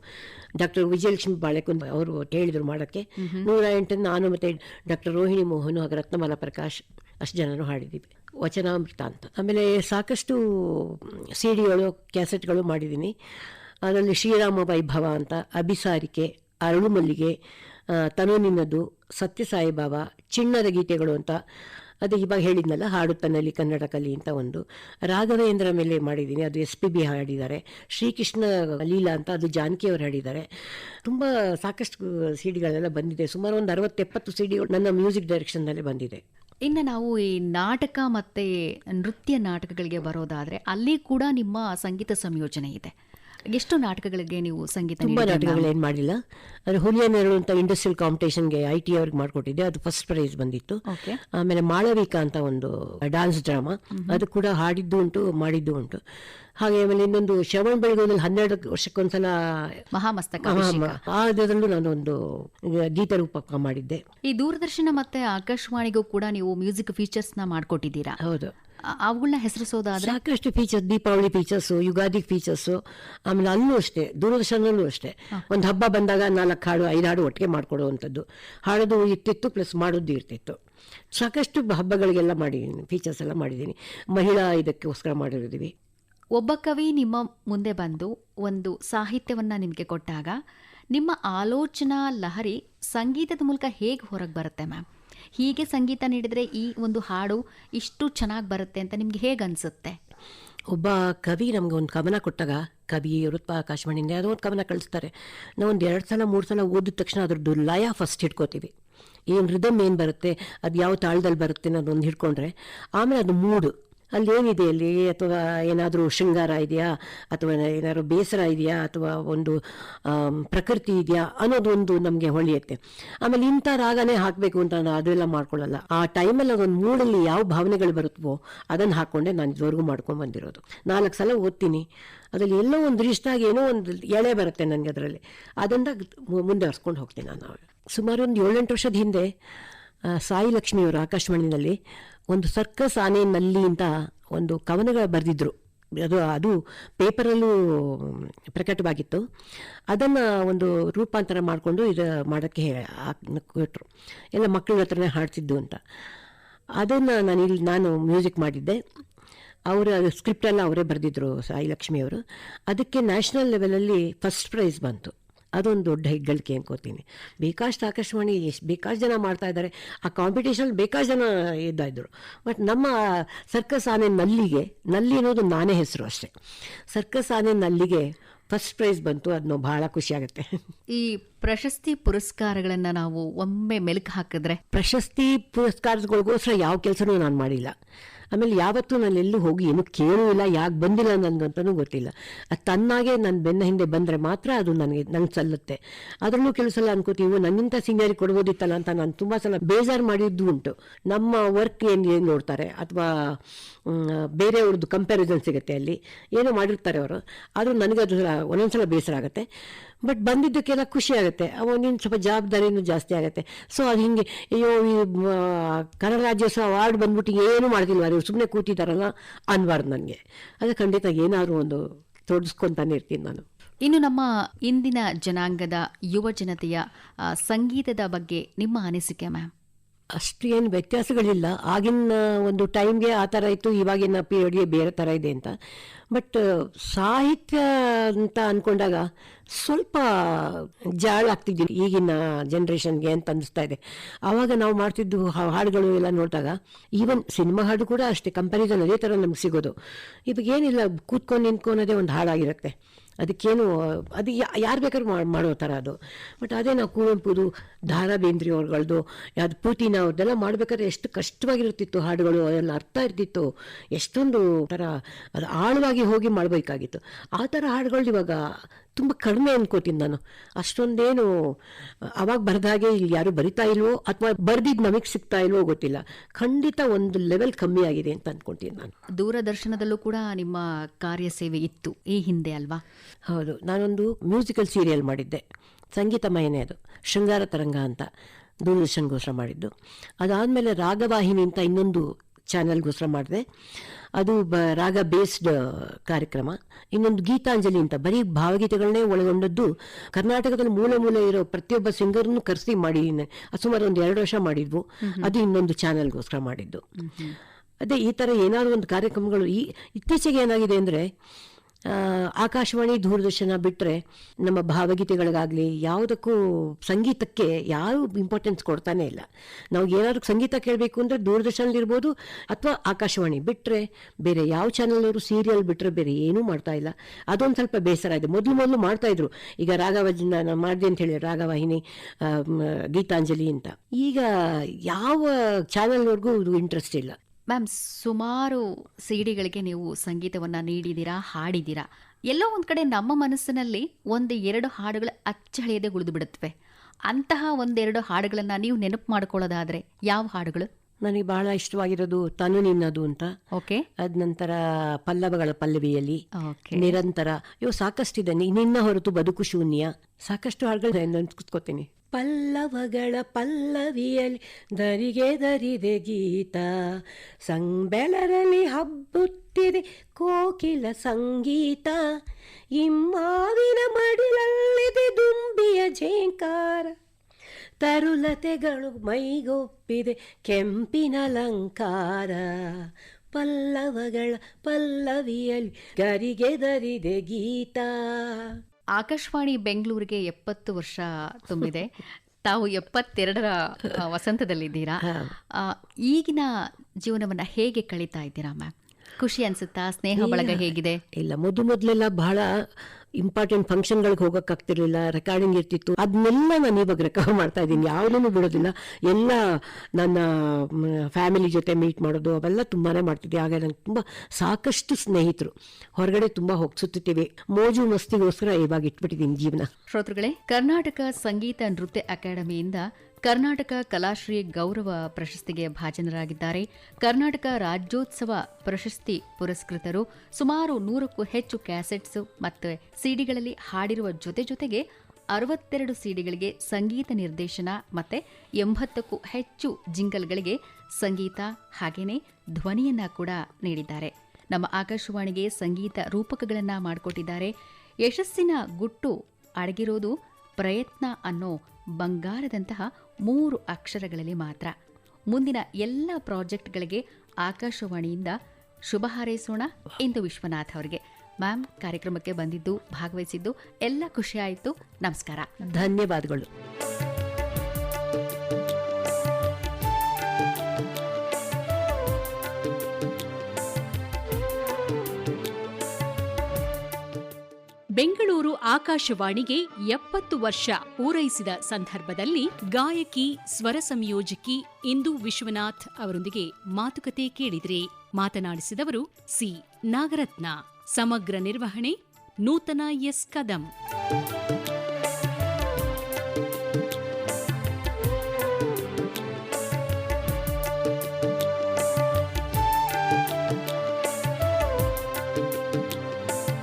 ಡಾಕ್ಟರ್ ವಿಜಯಲಕ್ಷ್ಮಿ ಬಾಳೆಕುಂದ್ ಅವರು ಹೇಳಿದರು ಮಾಡೋಕ್ಕೆ. ನೂರ ಎಂಟನ್ನು ನಾನು ಮತ್ತು ಡಾಕ್ಟರ್ ರೋಹಿಣಿ ಮೋಹನ್ ಹಾಗೂ ರತ್ನಮಾಲ ಪ್ರಕಾಶ್ ಅಷ್ಟು ಜನರು ಹಾಡಿದ್ದೀವಿ. ವಚನಾಮೃತ ಅಂತ. ಆಮೇಲೆ ಸಾಕಷ್ಟು ಸಿ ಡಿಗಳು ಕ್ಯಾಸೆಟ್ಗಳು ಮಾಡಿದ್ದೀನಿ. ಅದರಲ್ಲಿ ಶ್ರೀರಾಮ ವೈಭವ ಅಂತ, ಅಭಿಸಾರಿಕೆ ಅರಳು ಮಲ್ಲಿಗೆ ತನು ನಿನ್ನದು ಸತ್ಯಸಾಯಿ ಸಾಯಿಬಾಬಾ, ಚಿಣ್ಣದ ಗೀತೆಗಳು ಅಂತ. ಅದು ಇವಾಗ ಹೇಳಿದ್ನಲ್ಲ ಹಾಡು ತನ್ನಲ್ಲಿ ಕನ್ನಡ ಕಲಿ ಅಂತ ಒಂದು. ರಾಘವೇಂದ್ರ ಮೇಲೆ ಮಾಡಿದ್ದೀನಿ, ಅದು ಎಸ್ ಪಿ ಬಿ ಹಾಡಿದ್ದಾರೆ. ಶ್ರೀಕೃಷ್ಣ ಲೀಲಾ ಅಂತ, ಅದು ಜಾನಕಿ ಅವರು ಹಾಡಿದ್ದಾರೆ. ತುಂಬ ಸಾಕಷ್ಟು ಸಿ ಡಿಗಳೆಲ್ಲ ಬಂದಿದೆ. ಸುಮಾರು ಒಂದು ಅರವತ್ತೆಪ್ಪತ್ತು ಸಿ ಡಿಗಳು ನನ್ನ ಮ್ಯೂಸಿಕ್ ಡೈರೆಕ್ಷನ್ನಲ್ಲೇ ಬಂದಿದೆ. ಇನ್ನು ನಾವು ಈ ನಾಟಕ ಮತ್ತೆ ನೃತ್ಯ ನಾಟಕಗಳಿಗೆ ಬರೋದಾದರೆ ಅಲ್ಲಿ ಕೂಡ ನಿಮ್ಮ ಸಂಗೀತ ಸಂಯೋಜನೆ ಇದೆ. ಎಷ್ಟು ನಾಟಕಗಳಿಗೆ ನೀವು ಸಂಗೀತ ತುಂಬ ಏನು ಮಾಡಿಲ್ಲ. ಅಂದರೆ ಹುಲಿಯ ನೆರಳು ಅಂತ ಇಂಡಸ್ಟ್ರಿಯಲ್ ಕಾಂಪಿಟೇಷನ್ಗೆ ಐ ಟಿ ಅವ್ರಿಗೆ ಮಾಡಿಕೊಟ್ಟಿದ್ದೆ. ಅದು ಫಸ್ಟ್ ಪ್ರೈಸ್ ಬಂದಿತ್ತು. ಆಮೇಲೆ ಮಾಳವಿಕಾ ಅಂತ ಒಂದು ಡಾನ್ಸ್ ಡ್ರಾಮಾ ಅದು ಕೂಡ ಹಾಡಿದ್ದು ಉಂಟು ಮಾಡಿದ್ದು ಉಂಟು. ಹಾಗೆ ಆಮೇಲೆ ಇನ್ನೊಂದು ಶ್ರವಣ ಬೆಳಗೋದಲ್ಲಿ ಹನ್ನೆರಡು ವರ್ಷಕ್ಕೊಂದ್ಸಲ ಮಹಾಮಸ್ತಕ ಅದರಲ್ಲೂ ನಾನು ಒಂದು ಗೀತರೂಪಕ ಮಾಡಿದ್ದೆ. ಈ ದೂರದರ್ಶನ ಮತ್ತೆ ಆಕಾಶವಾಣಿಗೂ ಕೂಡ ನೀವು ಮ್ಯೂಸಿಕ್ ಫೀಚರ್ಸ್ನ ಮಾಡ್ಕೊಟ್ಟಿದ್ದೀರಾ? ಹೌದು. ಅವುಗಳನ್ನ ಹೆಸರಿಸೋದಾದ್ರೆ? ಸಾಕಷ್ಟು features Deepavali features Ugadi features ಆಮೇಲೆ ಅಲ್ಲೂ ಅಷ್ಟೇ ದೂರದರ್ಶನಲ್ಲೂ ಅಷ್ಟೇ. ಒಂದು ಹಬ್ಬ ಬಂದಾಗ ನಾಲ್ಕು ಹಾಡು ಐದು ಹಾಡು ಒಟ್ಟಿಗೆ ಮಾಡ್ಕೊಡುವಂಥದ್ದು. ಹಾಡೋದು ಇರ್ತಿತ್ತು ಪ್ಲಸ್ ಮಾಡೋದು ಇರ್ತಿತ್ತು. ಸಾಕಷ್ಟು ಹಬ್ಬಗಳಿಗೆಲ್ಲ ಮಾಡಿದ್ದೀನಿ ಫೀಚರ್ಸ್ ಎಲ್ಲ ಮಾಡಿದ್ದೀನಿ. ಮಹಿಳಾ ಇದಕ್ಕೋಸ್ಕರ ಮಾಡಿರ್ತೀವಿ. ಒಬ್ಬ ಕವಿ ನಿಮ್ಮ ಮುಂದೆ ಬಂದು ಒಂದು ಸಾಹಿತ್ಯವನ್ನು ನಿಮಗೆ ಕೊಟ್ಟಾಗ ನಿಮ್ಮ ಆಲೋಚನಾ ಲಹರಿ ಸಂಗೀತದ ಮೂಲಕ ಹೇಗೆ ಹೊರಗೆ ಬರುತ್ತೆ ಮ್ಯಾಮ್? ಹೀಗೆ ಸಂಗೀತ ನೀಡಿದರೆ ಈ ಒಂದು ಹಾಡು ಇಷ್ಟು ಚೆನ್ನಾಗಿ ಬರುತ್ತೆ ಅಂತ ನಿಮ್ಗೆ ಹೇಗೆ ಅನಿಸುತ್ತೆ? ಒಬ್ಬ ಕವಿ ನಮ್ಗೆ ಒಂದು ಕವನ ಕೊಟ್ಟಾಗ ಕವಿ ವೃತ್ತ ಆಕಾಶವಾಣಿಯಿಂದ ಯಾವುದೋ ಒಂದು ಕವನ ಕಳಿಸ್ತಾರೆ. ನಾವು ಒಂದು ಎರಡು ಸಲ, ಮೂರು ಸಲ ಓದಿದ ತಕ್ಷಣ ಅದ್ರದ್ದು ಲಯ ಫಸ್ಟ್ ಹಿಡ್ಕೋತೀವಿ. ಏನು ಹೃದಯ ಏನು ಬರುತ್ತೆ, ಅದು ಯಾವ ತಾಳದಲ್ಲಿ ಬರುತ್ತೆ ಅನ್ನೋದೊಂದು ಹಿಡ್ಕೊಂಡ್ರೆ ಆಮೇಲೆ ಅದು ಮೂಡು. ಅಲ್ಲಿ ಏನಿದೆ ಅಲ್ಲಿ? ಅಥವಾ ಏನಾದರೂ ಶೃಂಗಾರ ಇದೆಯಾ? ಅಥವಾ ಏನಾದ್ರು ಬೇಸರ ಇದೆಯಾ? ಅಥವಾ ಒಂದು ಪ್ರಕೃತಿ ಇದೆಯಾ? ಅನ್ನೋದೊಂದು ನಮಗೆ ಹೊಳೆಯುತ್ತೆ. ಆಮೇಲೆ ಇಂಥ ರಾಗನೇ ಹಾಕಬೇಕು ಅಂತ ನಾನು ಅದೆಲ್ಲ ಮಾಡ್ಕೊಳ್ಳಲ್ಲ. ಆ ಟೈಮಲ್ಲಿ ಅದೊಂದು ಮೂಡಲ್ಲಿ ಯಾವ ಭಾವನೆಗಳು ಬರುತ್ತವೋ ಅದನ್ನು ಹಾಕ್ಕೊಂಡೆ ನಾನು ಇದುವರೆಗೂ ಮಾಡ್ಕೊಂಡು ಬಂದಿರೋದು. ನಾಲ್ಕು ಸಲ ಓದ್ತೀನಿ. ಅದರಲ್ಲಿ ಎಲ್ಲೋ ಒಂದು ದೃಷ್ಟಾಗಿ ಏನೋ ಒಂದು ಎಳೆ ಬರುತ್ತೆ ನನಗೆ ಅದರಲ್ಲಿ. ಅದನ್ನು ಮುಂದೆ ಹರ್ಸ್ಕೊಂಡು ಹೋಗ್ತೀನಿ ನಾನು. ಸುಮಾರು ಒಂದು ಏಳೆಂಟು ವರ್ಷದ ಹಿಂದೆ ಸಾಯಿ ಲಕ್ಷ್ಮಿಯವರು ಆಕಾಶವಾಣಿನಲ್ಲಿ ಒಂದು ಸರ್ಕಸ್ ಆನೆ ಅಂತ ಒಂದು ಕವನಗಳು ಬರೆದಿದ್ರು. ಅದು ಅದು ಪೇಪರಲ್ಲೂ ಪ್ರಕಟವಾಗಿತ್ತು. ಅದನ್ನು ಒಂದು ರೂಪಾಂತರ ಮಾಡಿಕೊಂಡು ಇದು ಮಾಡೋಕ್ಕೆ ಕೊಟ್ಟರು ಎಲ್ಲ ಮಕ್ಕಳ ಹತ್ರನೇ ಹಾಡ್ತಿದ್ದು ಅಂತ. ಅದನ್ನು ನಾನು ಇಲ್ಲಿ, ನಾನು ಮ್ಯೂಸಿಕ್ ಮಾಡಿದ್ದೆ. ಅವರ ಸ್ಕ್ರಿಪ್ಟೆಲ್ಲ ಅವರೇ ಬರೆದಿದ್ರು ಸಾಯಿ ಲಕ್ಷ್ಮಿಯವರು ಅದಕ್ಕೆ ನ್ಯಾಷನಲ್ ಲೆವೆಲಲ್ಲಿ ಫಸ್ಟ್ ಪ್ರೈಸ್ ಬಂತು. ಅದೊಂದು ದೊಡ್ಡ ಹೆಗ್ಗಳಿಕೆ ಅನ್ಕೋತೀನಿ. ಬೇಕಾಷ್ಟು ಆಕಾಶವಾಣಿ ಎಷ್ಟು ಬೇಕಾಷ್ಟು ಜನ ಮಾಡ್ತಾ ಇದ್ದಾರೆ ಆ ಕಾಂಪಿಟೇಷನ್ ಬೇಕಾಷ್ಟು ಜನ ಇದ್ದಾಯಿದ್ರು ಬಟ್ ನಮ್ಮ ಸರ್ಕಸ್ ಆನೆ ನಲ್ಲಿಗೆ ನಲ್ಲಿ ಅನ್ನೋದು ನಾನೇ ಹೆಸರು ಅಷ್ಟೇ. ಸರ್ಕಸ್ ಆನೆ ನಲ್ಲಿಗೆ ಫಸ್ಟ್ ಪ್ರೈಸ್ ಬಂತು ಅದನ್ನು ಭಾಳ ಖುಷಿಯಾಗುತ್ತೆ ಈ ಪ್ರಶಸ್ತಿ ಪುರಸ್ಕಾರಗಳನ್ನು ನಾವು ಒಮ್ಮೆ ಮೆಲುಕು ಹಾಕಿದ್ರೆ? ಪ್ರಶಸ್ತಿ ಪುರಸ್ಕಾರಗಳಿಗೋಸ್ಕರ ಯಾವ ಕೆಲಸನೂ ನಾನು ಮಾಡಿಲ್ಲ. ಆಮೇಲೆ ಯಾವತ್ತೂ ನಾನು ಎಲ್ಲೂ ಹೋಗಿ ಏನು ಕೇಳೂ ಇಲ್ಲ, ಯಾಕೆ ಬಂದಿಲ್ಲ ನನಗಂತನೂ ಗೊತ್ತಿಲ್ಲ. ಅದು ತನ್ನಾಗೆ ನನ್ನ ಬೆನ್ನ ಹಿಂದೆ ಬಂದರೆ ಮಾತ್ರ ಅದು ನನಗೆ, ನಂಗೆ ಸಲ್ಲುತ್ತೆ. ಅದರಲ್ಲೂ ಕೆಲವು ಸಲ ಅನ್ಕೋತೀವಿ ನನ್ನಿಂತ ಸೀನಿಯರ್ ಕೊಡ್ಬೋದಿತ್ತಲ್ಲ ಅಂತ ನಾನು ತುಂಬ ಸಲ ಬೇಜಾರು ಮಾಡಿದ್ದು ಉಂಟು. ನಮ್ಮ ವರ್ಕ್ ಏನು ಏನು ನೋಡ್ತಾರೆ? ಅಥವಾ ಬೇರೆಯವ್ರದ್ದು ಕಂಪ್ಯಾರಿಸನ್ ಸಿಗುತ್ತೆ ಅಲ್ಲಿ. ಏನೋ ಮಾಡಿರ್ತಾರೆ ಅವರು. ಆದರೂ ನನಗೆ ಅದು ಒಂದೊಂದ್ಸಲ ಬೇಸರ ಆಗುತ್ತೆ. ಬಟ್ ಬಂದಿದ್ದಕ್ಕೆಲ್ಲ ಖುಷಿ ಆಗುತ್ತೆ. ಅವನಿಂದ ಸ್ವಲ್ಪ ಜವಾಬ್ದಾರಿನೂ ಜಾಸ್ತಿ ಆಗುತ್ತೆ. ಸೊ ಅದು ಹಿಂಗೆ, ಅಯ್ಯೋ, ಈ ಕನ್ನಡ ರಾಜ್ಯೋತ್ಸವ ಅವಾರ್ಡ್ ಬಂದ್ಬಿಟ್ಟು ಏನು ಮಾಡ್ತಿಲ್ವ ಅವರು ಸುಮ್ಮನೆ ಕೂತಿದ್ದಾರಲ್ಲ ಅನ್ಬಾರ್ದು ನನಗೆ. ಅದು ಖಂಡಿತ ಏನಾದರೂ ಒಂದು ತೊಡಸ್ಕೊತಾನೆ ಇರ್ತೀನಿ ನಾನು. ಇನ್ನು ನಮ್ಮ ಇಂದಿನ ಜನಾಂಗದ ಯುವ ಜನತೆಯ ಸಂಗೀತದ ಬಗ್ಗೆ ನಿಮ್ಮ ಅನಿಸಿಕೆ, ಮ್ಯಾಮ್? ಅಷ್ಟು ಏನು ವ್ಯತ್ಯಾಸಗಳಿಲ್ಲ. ಆಗಿನ ಒಂದು ಟೈಮ್ಗೆ ಆ ಥರ ಇತ್ತು, ಇವಾಗಿನ ಪೀರಿಯಡ್ಗೆ ಬೇರೆ ಥರ ಇದೆ ಅಂತ. ಬಟ್ ಸಾಹಿತ್ಯ ಅಂತ ಅಂದ್ಕೊಂಡಾಗ ಸ್ವಲ್ಪ ಜಾಳಾಗ್ತಿದ್ದೀನಿ ಈಗಿನ ಜನ್ರೇಷನ್ಗೆ ಅಂತ ಅನ್ನಿಸ್ತಾ ಇದೆ. ಆವಾಗ ನಾವು ಮಾಡ್ತಿದ್ದು ಹಾಡುಗಳು ಎಲ್ಲ ನೋಡಿದಾಗ ಈವನ್ ಸಿನಿಮಾ ಹಾಡು ಕೂಡ ಅಷ್ಟೇ ಕಂಪ್ಯಾರಿಸನ್ ಅದೇ ಥರ ನಮ್ಗೆ ಸಿಗೋದು. ಇವಾಗ ಏನಿಲ್ಲ, ಕೂತ್ಕೊಂಡು ನಿಂತ್ಕೊಳೋದೇ ಒಂದು ಹಾಡಾಗಿರುತ್ತೆ. ಅದಕ್ಕೇನು, ಅದು ಯಾರು ಬೇಕಾದ್ರೂ ಮಾಡಿ ಮಾಡೋ ಥರ ಅದು. ಬಟ್ ಅದೇ ನಾವು ಕುವೆಂಪುದು ರಾ ಬೇಂದ್ರಿ ಅವ್ರುಗಳ್ದು, ಯಾವ್ದು ಪೂತಿನ ಅವ್ರದ್ದೆಲ್ಲ ಮಾಡಬೇಕಾದ್ರೆ ಎಷ್ಟು ಕಷ್ಟವಾಗಿರುತ್ತಿತ್ತು ಹಾಡುಗಳು, ಅದೆಲ್ಲ ಅರ್ಥ ಇರ್ತಿತ್ತು. ಎಷ್ಟೊಂದು ಥರ, ಅದು ಆಳವಾಗಿ ಹೋಗಿ ಮಾಡಬೇಕಾಗಿತ್ತು. ಆ ಥರ ಹಾಡುಗಳು ಇವಾಗ ತುಂಬ ಕಡಿಮೆ ಅನ್ಕೋತೀನಿ ನಾನು. ಅಷ್ಟೊಂದೇನು ಅವಾಗ ಬರೆದಾಗೆ ಇಲ್ಲಿ ಯಾರು ಬರಿತಾ ಇಲ್ವೋ ಅಥವಾ ಬರ್ದಿದ್ದು ನಮಗೆ ಸಿಗ್ತಾ ಇಲ್ವೋ ಗೊತ್ತಿಲ್ಲ. ಖಂಡಿತ ಒಂದು ಲೆವೆಲ್ ಕಮ್ಮಿ ಆಗಿದೆ ಅಂತ ಅನ್ಕೊಂತೀನಿ ನಾನು. ದೂರದರ್ಶನದಲ್ಲೂ ಕೂಡ ನಿಮ್ಮ ಕಾರ್ಯ ಸೇವೆ ಇತ್ತು. ಈ ಹಿಂದೆ ಅಲ್ವಾ? ಹೌದು. ನಾನೊಂದು ಮ್ಯೂಸಿಕಲ್ ಸೀರಿಯಲ್ ಮಾಡಿದ್ದೆ. ಸಂಗೀತಮಯನೇ ಅದು. ಶೃಂಗಾರ ತರಂಗ ಅಂತ ದೂರದರ್ಶನ್ ಘೋಷಣೆ ಮಾಡಿದ್ದು. ಅದಾದಮೇಲೆ ರಾಗವಾಹಿನಿ ಅಂತ ಇನ್ನೊಂದು ಚಾನಲ್ಗೋಸ್ಕರ ಮಾಡಿದೆ. ಅದು ಬ ರಾಗ ಬೇಸ್ಡ್ ಕಾರ್ಯಕ್ರಮ. ಇನ್ನೊಂದು ಗೀತಾಂಜಲಿ ಅಂತ ಬರೀ ಭಾವಗೀತೆಗಳನ್ನೇ ಒಳಗೊಂಡದ್ದು ಕರ್ನಾಟಕದಲ್ಲಿ ಮೂಲೆ ಮೂಲೆ ಇರೋ ಪ್ರತಿಯೊಬ್ಬ ಸಿಂಗರ್ನು ಕರೆಸಿ ಮಾಡಿ ಸುಮಾರು ಒಂದು ಎರಡು ವರ್ಷ ಮಾಡಿದ್ವು. ಅದು ಇನ್ನೊಂದು ಚಾನಲ್ಗೋಸ್ಕರ ಮಾಡಿದ್ದು. ಅದೇ ಈ ಥರ ಏನಾದರೂ ಒಂದು ಕಾರ್ಯಕ್ರಮಗಳು ಈ ಇತ್ತೀಚೆಗೆ ಏನಾಗಿದೆ ಅಂದರೆ ಆಕಾಶವಾಣಿ ದೂರದರ್ಶನ ಬಿಟ್ಟರೆ ನಮ್ಮ ಭಾವಗೀತೆಗಳಿಗಾಗಲಿ ಯಾವುದಕ್ಕೂ ಸಂಗೀತಕ್ಕೆ ಯಾರು ಇಂಪಾರ್ಟೆನ್ಸ್ ಕೊಡ್ತಾನೆ ಇಲ್ಲ. ನಾವು ಏನಾದ್ರು ಸಂಗೀತ ಕೇಳಬೇಕು ಅಂದರೆ ದೂರದರ್ಶನಲ್ಲಿರ್ಬೋದು ಅಥವಾ ಆಕಾಶವಾಣಿ ಬಿಟ್ಟರೆ ಬೇರೆ ಯಾವ ಚಾನಲ್ನವರು ಸೀರಿಯಲ್ ಬಿಟ್ಟರೆ ಬೇರೆ ಏನೂ ಮಾಡ್ತಾ ಇಲ್ಲ. ಅದೊಂದು ಸ್ವಲ್ಪ ಬೇಸರ ಇದೆ. ಮೊದಲು ಮೊದಲು ಮಾಡ್ತಾಯಿದ್ರು ಈಗ ರಾಗವಜನ ನಾನು ಮಾಡಿದೆ ಅಂತ ಹೇಳಿ ರಾಗವಾಹಿನಿ ಆ, ಗೀತಾಂಜಲಿ ಅಂತ. ಈಗ ಯಾವ ಚಾನಲ್ವರೆಗೂ ಇಂಟ್ರೆಸ್ಟ್ ಇಲ್ಲ. ಮ್ಯಾಮ್ ಸುಮಾರು ಸಿಡಿಗಳಿಗೆ ನೀವು ಸಂಗೀತವನ್ನ ನೀಡಿದ್ದೀರಾ ಹಾಡಿದ್ದೀರಾ? ಎಲ್ಲೋ ಒಂದ್ ಕಡೆ ನಮ್ಮ ಮನಸ್ಸಿನಲ್ಲಿ ಒಂದು ಎರಡು ಹಾಡುಗಳು ಅಚ್ಚಳಿಯದೆ ಉಳಿದು ಬಿಡುತ್ತವೆ. ಅಂತಹ ಒಂದೆರಡು ಹಾಡುಗಳನ್ನ ನೀವು ನೆನಪು ಮಾಡ್ಕೊಳ್ಳೋದಾದ್ರೆ ಯಾವ ಹಾಡುಗಳು? ನನಗೆ ಬಹಳ ಇಷ್ಟವಾಗಿರೋದು ತನು ನಿನ್ನದು ಅಂತ. ಓಕೆ. ಅದ ನಂತರ ಪಲ್ಲವಗಳ ಪಲ್ಲವಿಯಲ್ಲಿ. ಓಕೆ. ನಿರಂತರ. ಇವು ಸಾಕಷ್ಟು ಇದೆ ನಿನ್ನ ಹೊರತು ಬದುಕು ಶೂನ್ಯ. ಸಾಕಷ್ಟು ಹಾಡುಗಳು ನೆನ್ಸ್ಕೊತೀನಿ ಪಲ್ಲವಗಳ ಪಲ್ಲವಿಯಲ್ಲಿ ದರಿಗೆ ದರಿದೆ ಗೀತ. ಸಂಬೆಳರಲ್ಲಿ ಹಬ್ಬುತ್ತಿದೆ ಕೋಕಿಲ ಸಂಗೀತ. ಇಮ್ಮಾವಿನ ಮಡಿಲಲ್ಲಿದೆ ದುಂಬಿಯ ಜೇಂಕಾರ. ತರುಲತೆಗಳು ಮೈಗೊಪ್ಪಿದೆ ಕೆಂಪಿನ ಅಲಂಕಾರ. ಪಲ್ಲವಗಳ ಪಲ್ಲವಿಯಲ್ಲಿ ಗರಿಗೆದರಿದೆ ಗೀತ. ಆಕಾಶವಾಣಿ ಬೆಂಗಳೂರಿಗೆ ಎಪ್ಪತ್ತು ವರ್ಷ ತುಂಬಿದೆ. ತಾವು ಎಪ್ಪತ್ತೆರಡರ ವಸಂತದಲ್ಲಿದ್ದೀರಾ. ಈಗಿನ ಜೀವನವನ್ನ ಹೇಗೆ ಕಳೀತಾ ಇದ್ದೀರಾ ಮ್ಯಾಮ್? ಖುಷಿ ಅನ್ಸುತ್ತಾ? ಸ್ನೇಹ ಬಳಗ ಹೇಗಿದೆ? ಇಲ್ಲ ಮೊದಲು ಮೊದಲೆಲ್ಲ ಬಹಳ ಇಂಪಾರ್ಟೆಂಟ್ ಫಂಕ್ಷನ್ಗಳಿಗೆ ಹೋಗೋಕ್ಕಾಗ್ತಿರ್ಲಿಲ್ಲ ರೆಕಾರ್ಡಿಂಗ್ ಇರ್ತಿತ್ತು. ಅದನ್ನೆಲ್ಲ ನಾನು ಇವಾಗ ರೆಕಾರ್ಡ್ ಮಾಡ್ತಾ ಇದ್ದೀನಿ. ಯಾವುದನ್ನು ಬಿಡೋದಿಲ್ಲ. ಎಲ್ಲ ನನ್ನ ಫ್ಯಾಮಿಲಿ ಜೊತೆ ಮೀಟ್ ಮಾಡೋದು ಅವೆಲ್ಲ ತುಂಬಾನೇ ಮಾಡ್ತಿದ್ದೆ. ಹಾಗೆ ನಂಗೆ ತುಂಬಾ ಸಾಕಷ್ಟು ಸ್ನೇಹಿತರು. ಹೊರಗಡೆ ತುಂಬಾ ಹೋಗ್ಸುತ್ತಿದ್ದೇವೆ ಮೋಜು ಮಸ್ತಿಗೋಸ್ಕರ ಇವಾಗ ಇಟ್ಬಿಟ್ಟಿದ್ದೀನಿ ಜೀವನ. ಶ್ರೋತೃಗಳೇ ಕರ್ನಾಟಕ ಸಂಗೀತ ನೃತ್ಯ ಅಕಾಡೆಮಿಯಿಂದ ಕರ್ನಾಟಕ ಕಲಾಶ್ರೀ ಗೌರವ ಪ್ರಶಸ್ತಿಗೆ ಭಾಜನರಾಗಿದ್ದಾರೆ. ಕರ್ನಾಟಕ ರಾಜ್ಯೋತ್ಸವ ಪ್ರಶಸ್ತಿ ಪುರಸ್ಕೃತರು ಸುಮಾರು ನೂರಕ್ಕೂ ಹೆಚ್ಚು ಕ್ಯಾಸೆಟ್ಸ್ ಮತ್ತು ಸಿಡಿಗಳಲ್ಲಿ ಹಾಡಿರುವ ಜೊತೆ ಜೊತೆಗೆ ಅರವತ್ತೆರಡು ಸಿಡಿಗಳಿಗೆ ಸಂಗೀತ ನಿರ್ದೇಶನ ಮತ್ತೆ ಎಂಬತ್ತಕ್ಕೂ ಹೆಚ್ಚು ಜಿಂಗಲ್ಗಳಿಗೆ ಸಂಗೀತ ಹಾಗೇನೇ ಧ್ವನಿಯನ್ನ ಕೂಡ ನೀಡಿದ್ದಾರೆ. ನಮ್ಮ ಆಕಾಶವಾಣಿಗೆ ಸಂಗೀತ ರೂಪಕಗಳನ್ನು ಮಾಡಿಕೊಟ್ಟಿದ್ದಾರೆ. ಯಶಸ್ಸಿನ ಗುಟ್ಟು ಅಡಗಿರೋದು ಪ್ರಯತ್ನ ಅನ್ನೋ ಬಂಗಾರದಂತಹ ಮೂರು ಅಕ್ಷರಗಳಲ್ಲಿ ಮಾತ್ರ. ಮುಂದಿನ ಎಲ್ಲ ಪ್ರಾಜೆಕ್ಟ್ಗಳಿಗೆ ಆಕಾಶವಾಣಿಯಿಂದ ಶುಭ ಹಾರೈಸೋಣ ಇಂದು ವಿಶ್ವನಾಥ್ ಅವರಿಗೆ. ಮ್ಯಾಮ್, ಕಾರ್ಯಕ್ರಮಕ್ಕೆ ಬಂದಿದ್ದು, ಭಾಗವಹಿಸಿದ್ದು ಎಲ್ಲ ಖುಷಿಯಾಯಿತು ನಮಸ್ಕಾರ. ಧನ್ಯವಾದಗಳು. ಬೆಂಗಳೂರು ಆಕಾಶವಾಣಿಗೆ ಎಪ್ಪತ್ತು ವರ್ಷ ಪೂರೈಸಿದ ಸಂದರ್ಭದಲ್ಲಿ ಗಾಯಕಿ, ಸ್ವರ ಸಂಯೋಜಕಿ ಇಂದು ವಿಶ್ವನಾಥ್ ಅವರೊಂದಿಗೆ ಮಾತುಕತೆ ಕೇಳಿದರೆ ಮಾತನಾಡಿಸಿದವರು ಸಿ. ನಾಗರತ್ನ. ಸಮಗ್ರ ನಿರ್ವಹಣೆ, ನೂತನ ಎಸ್. ಕದಂ.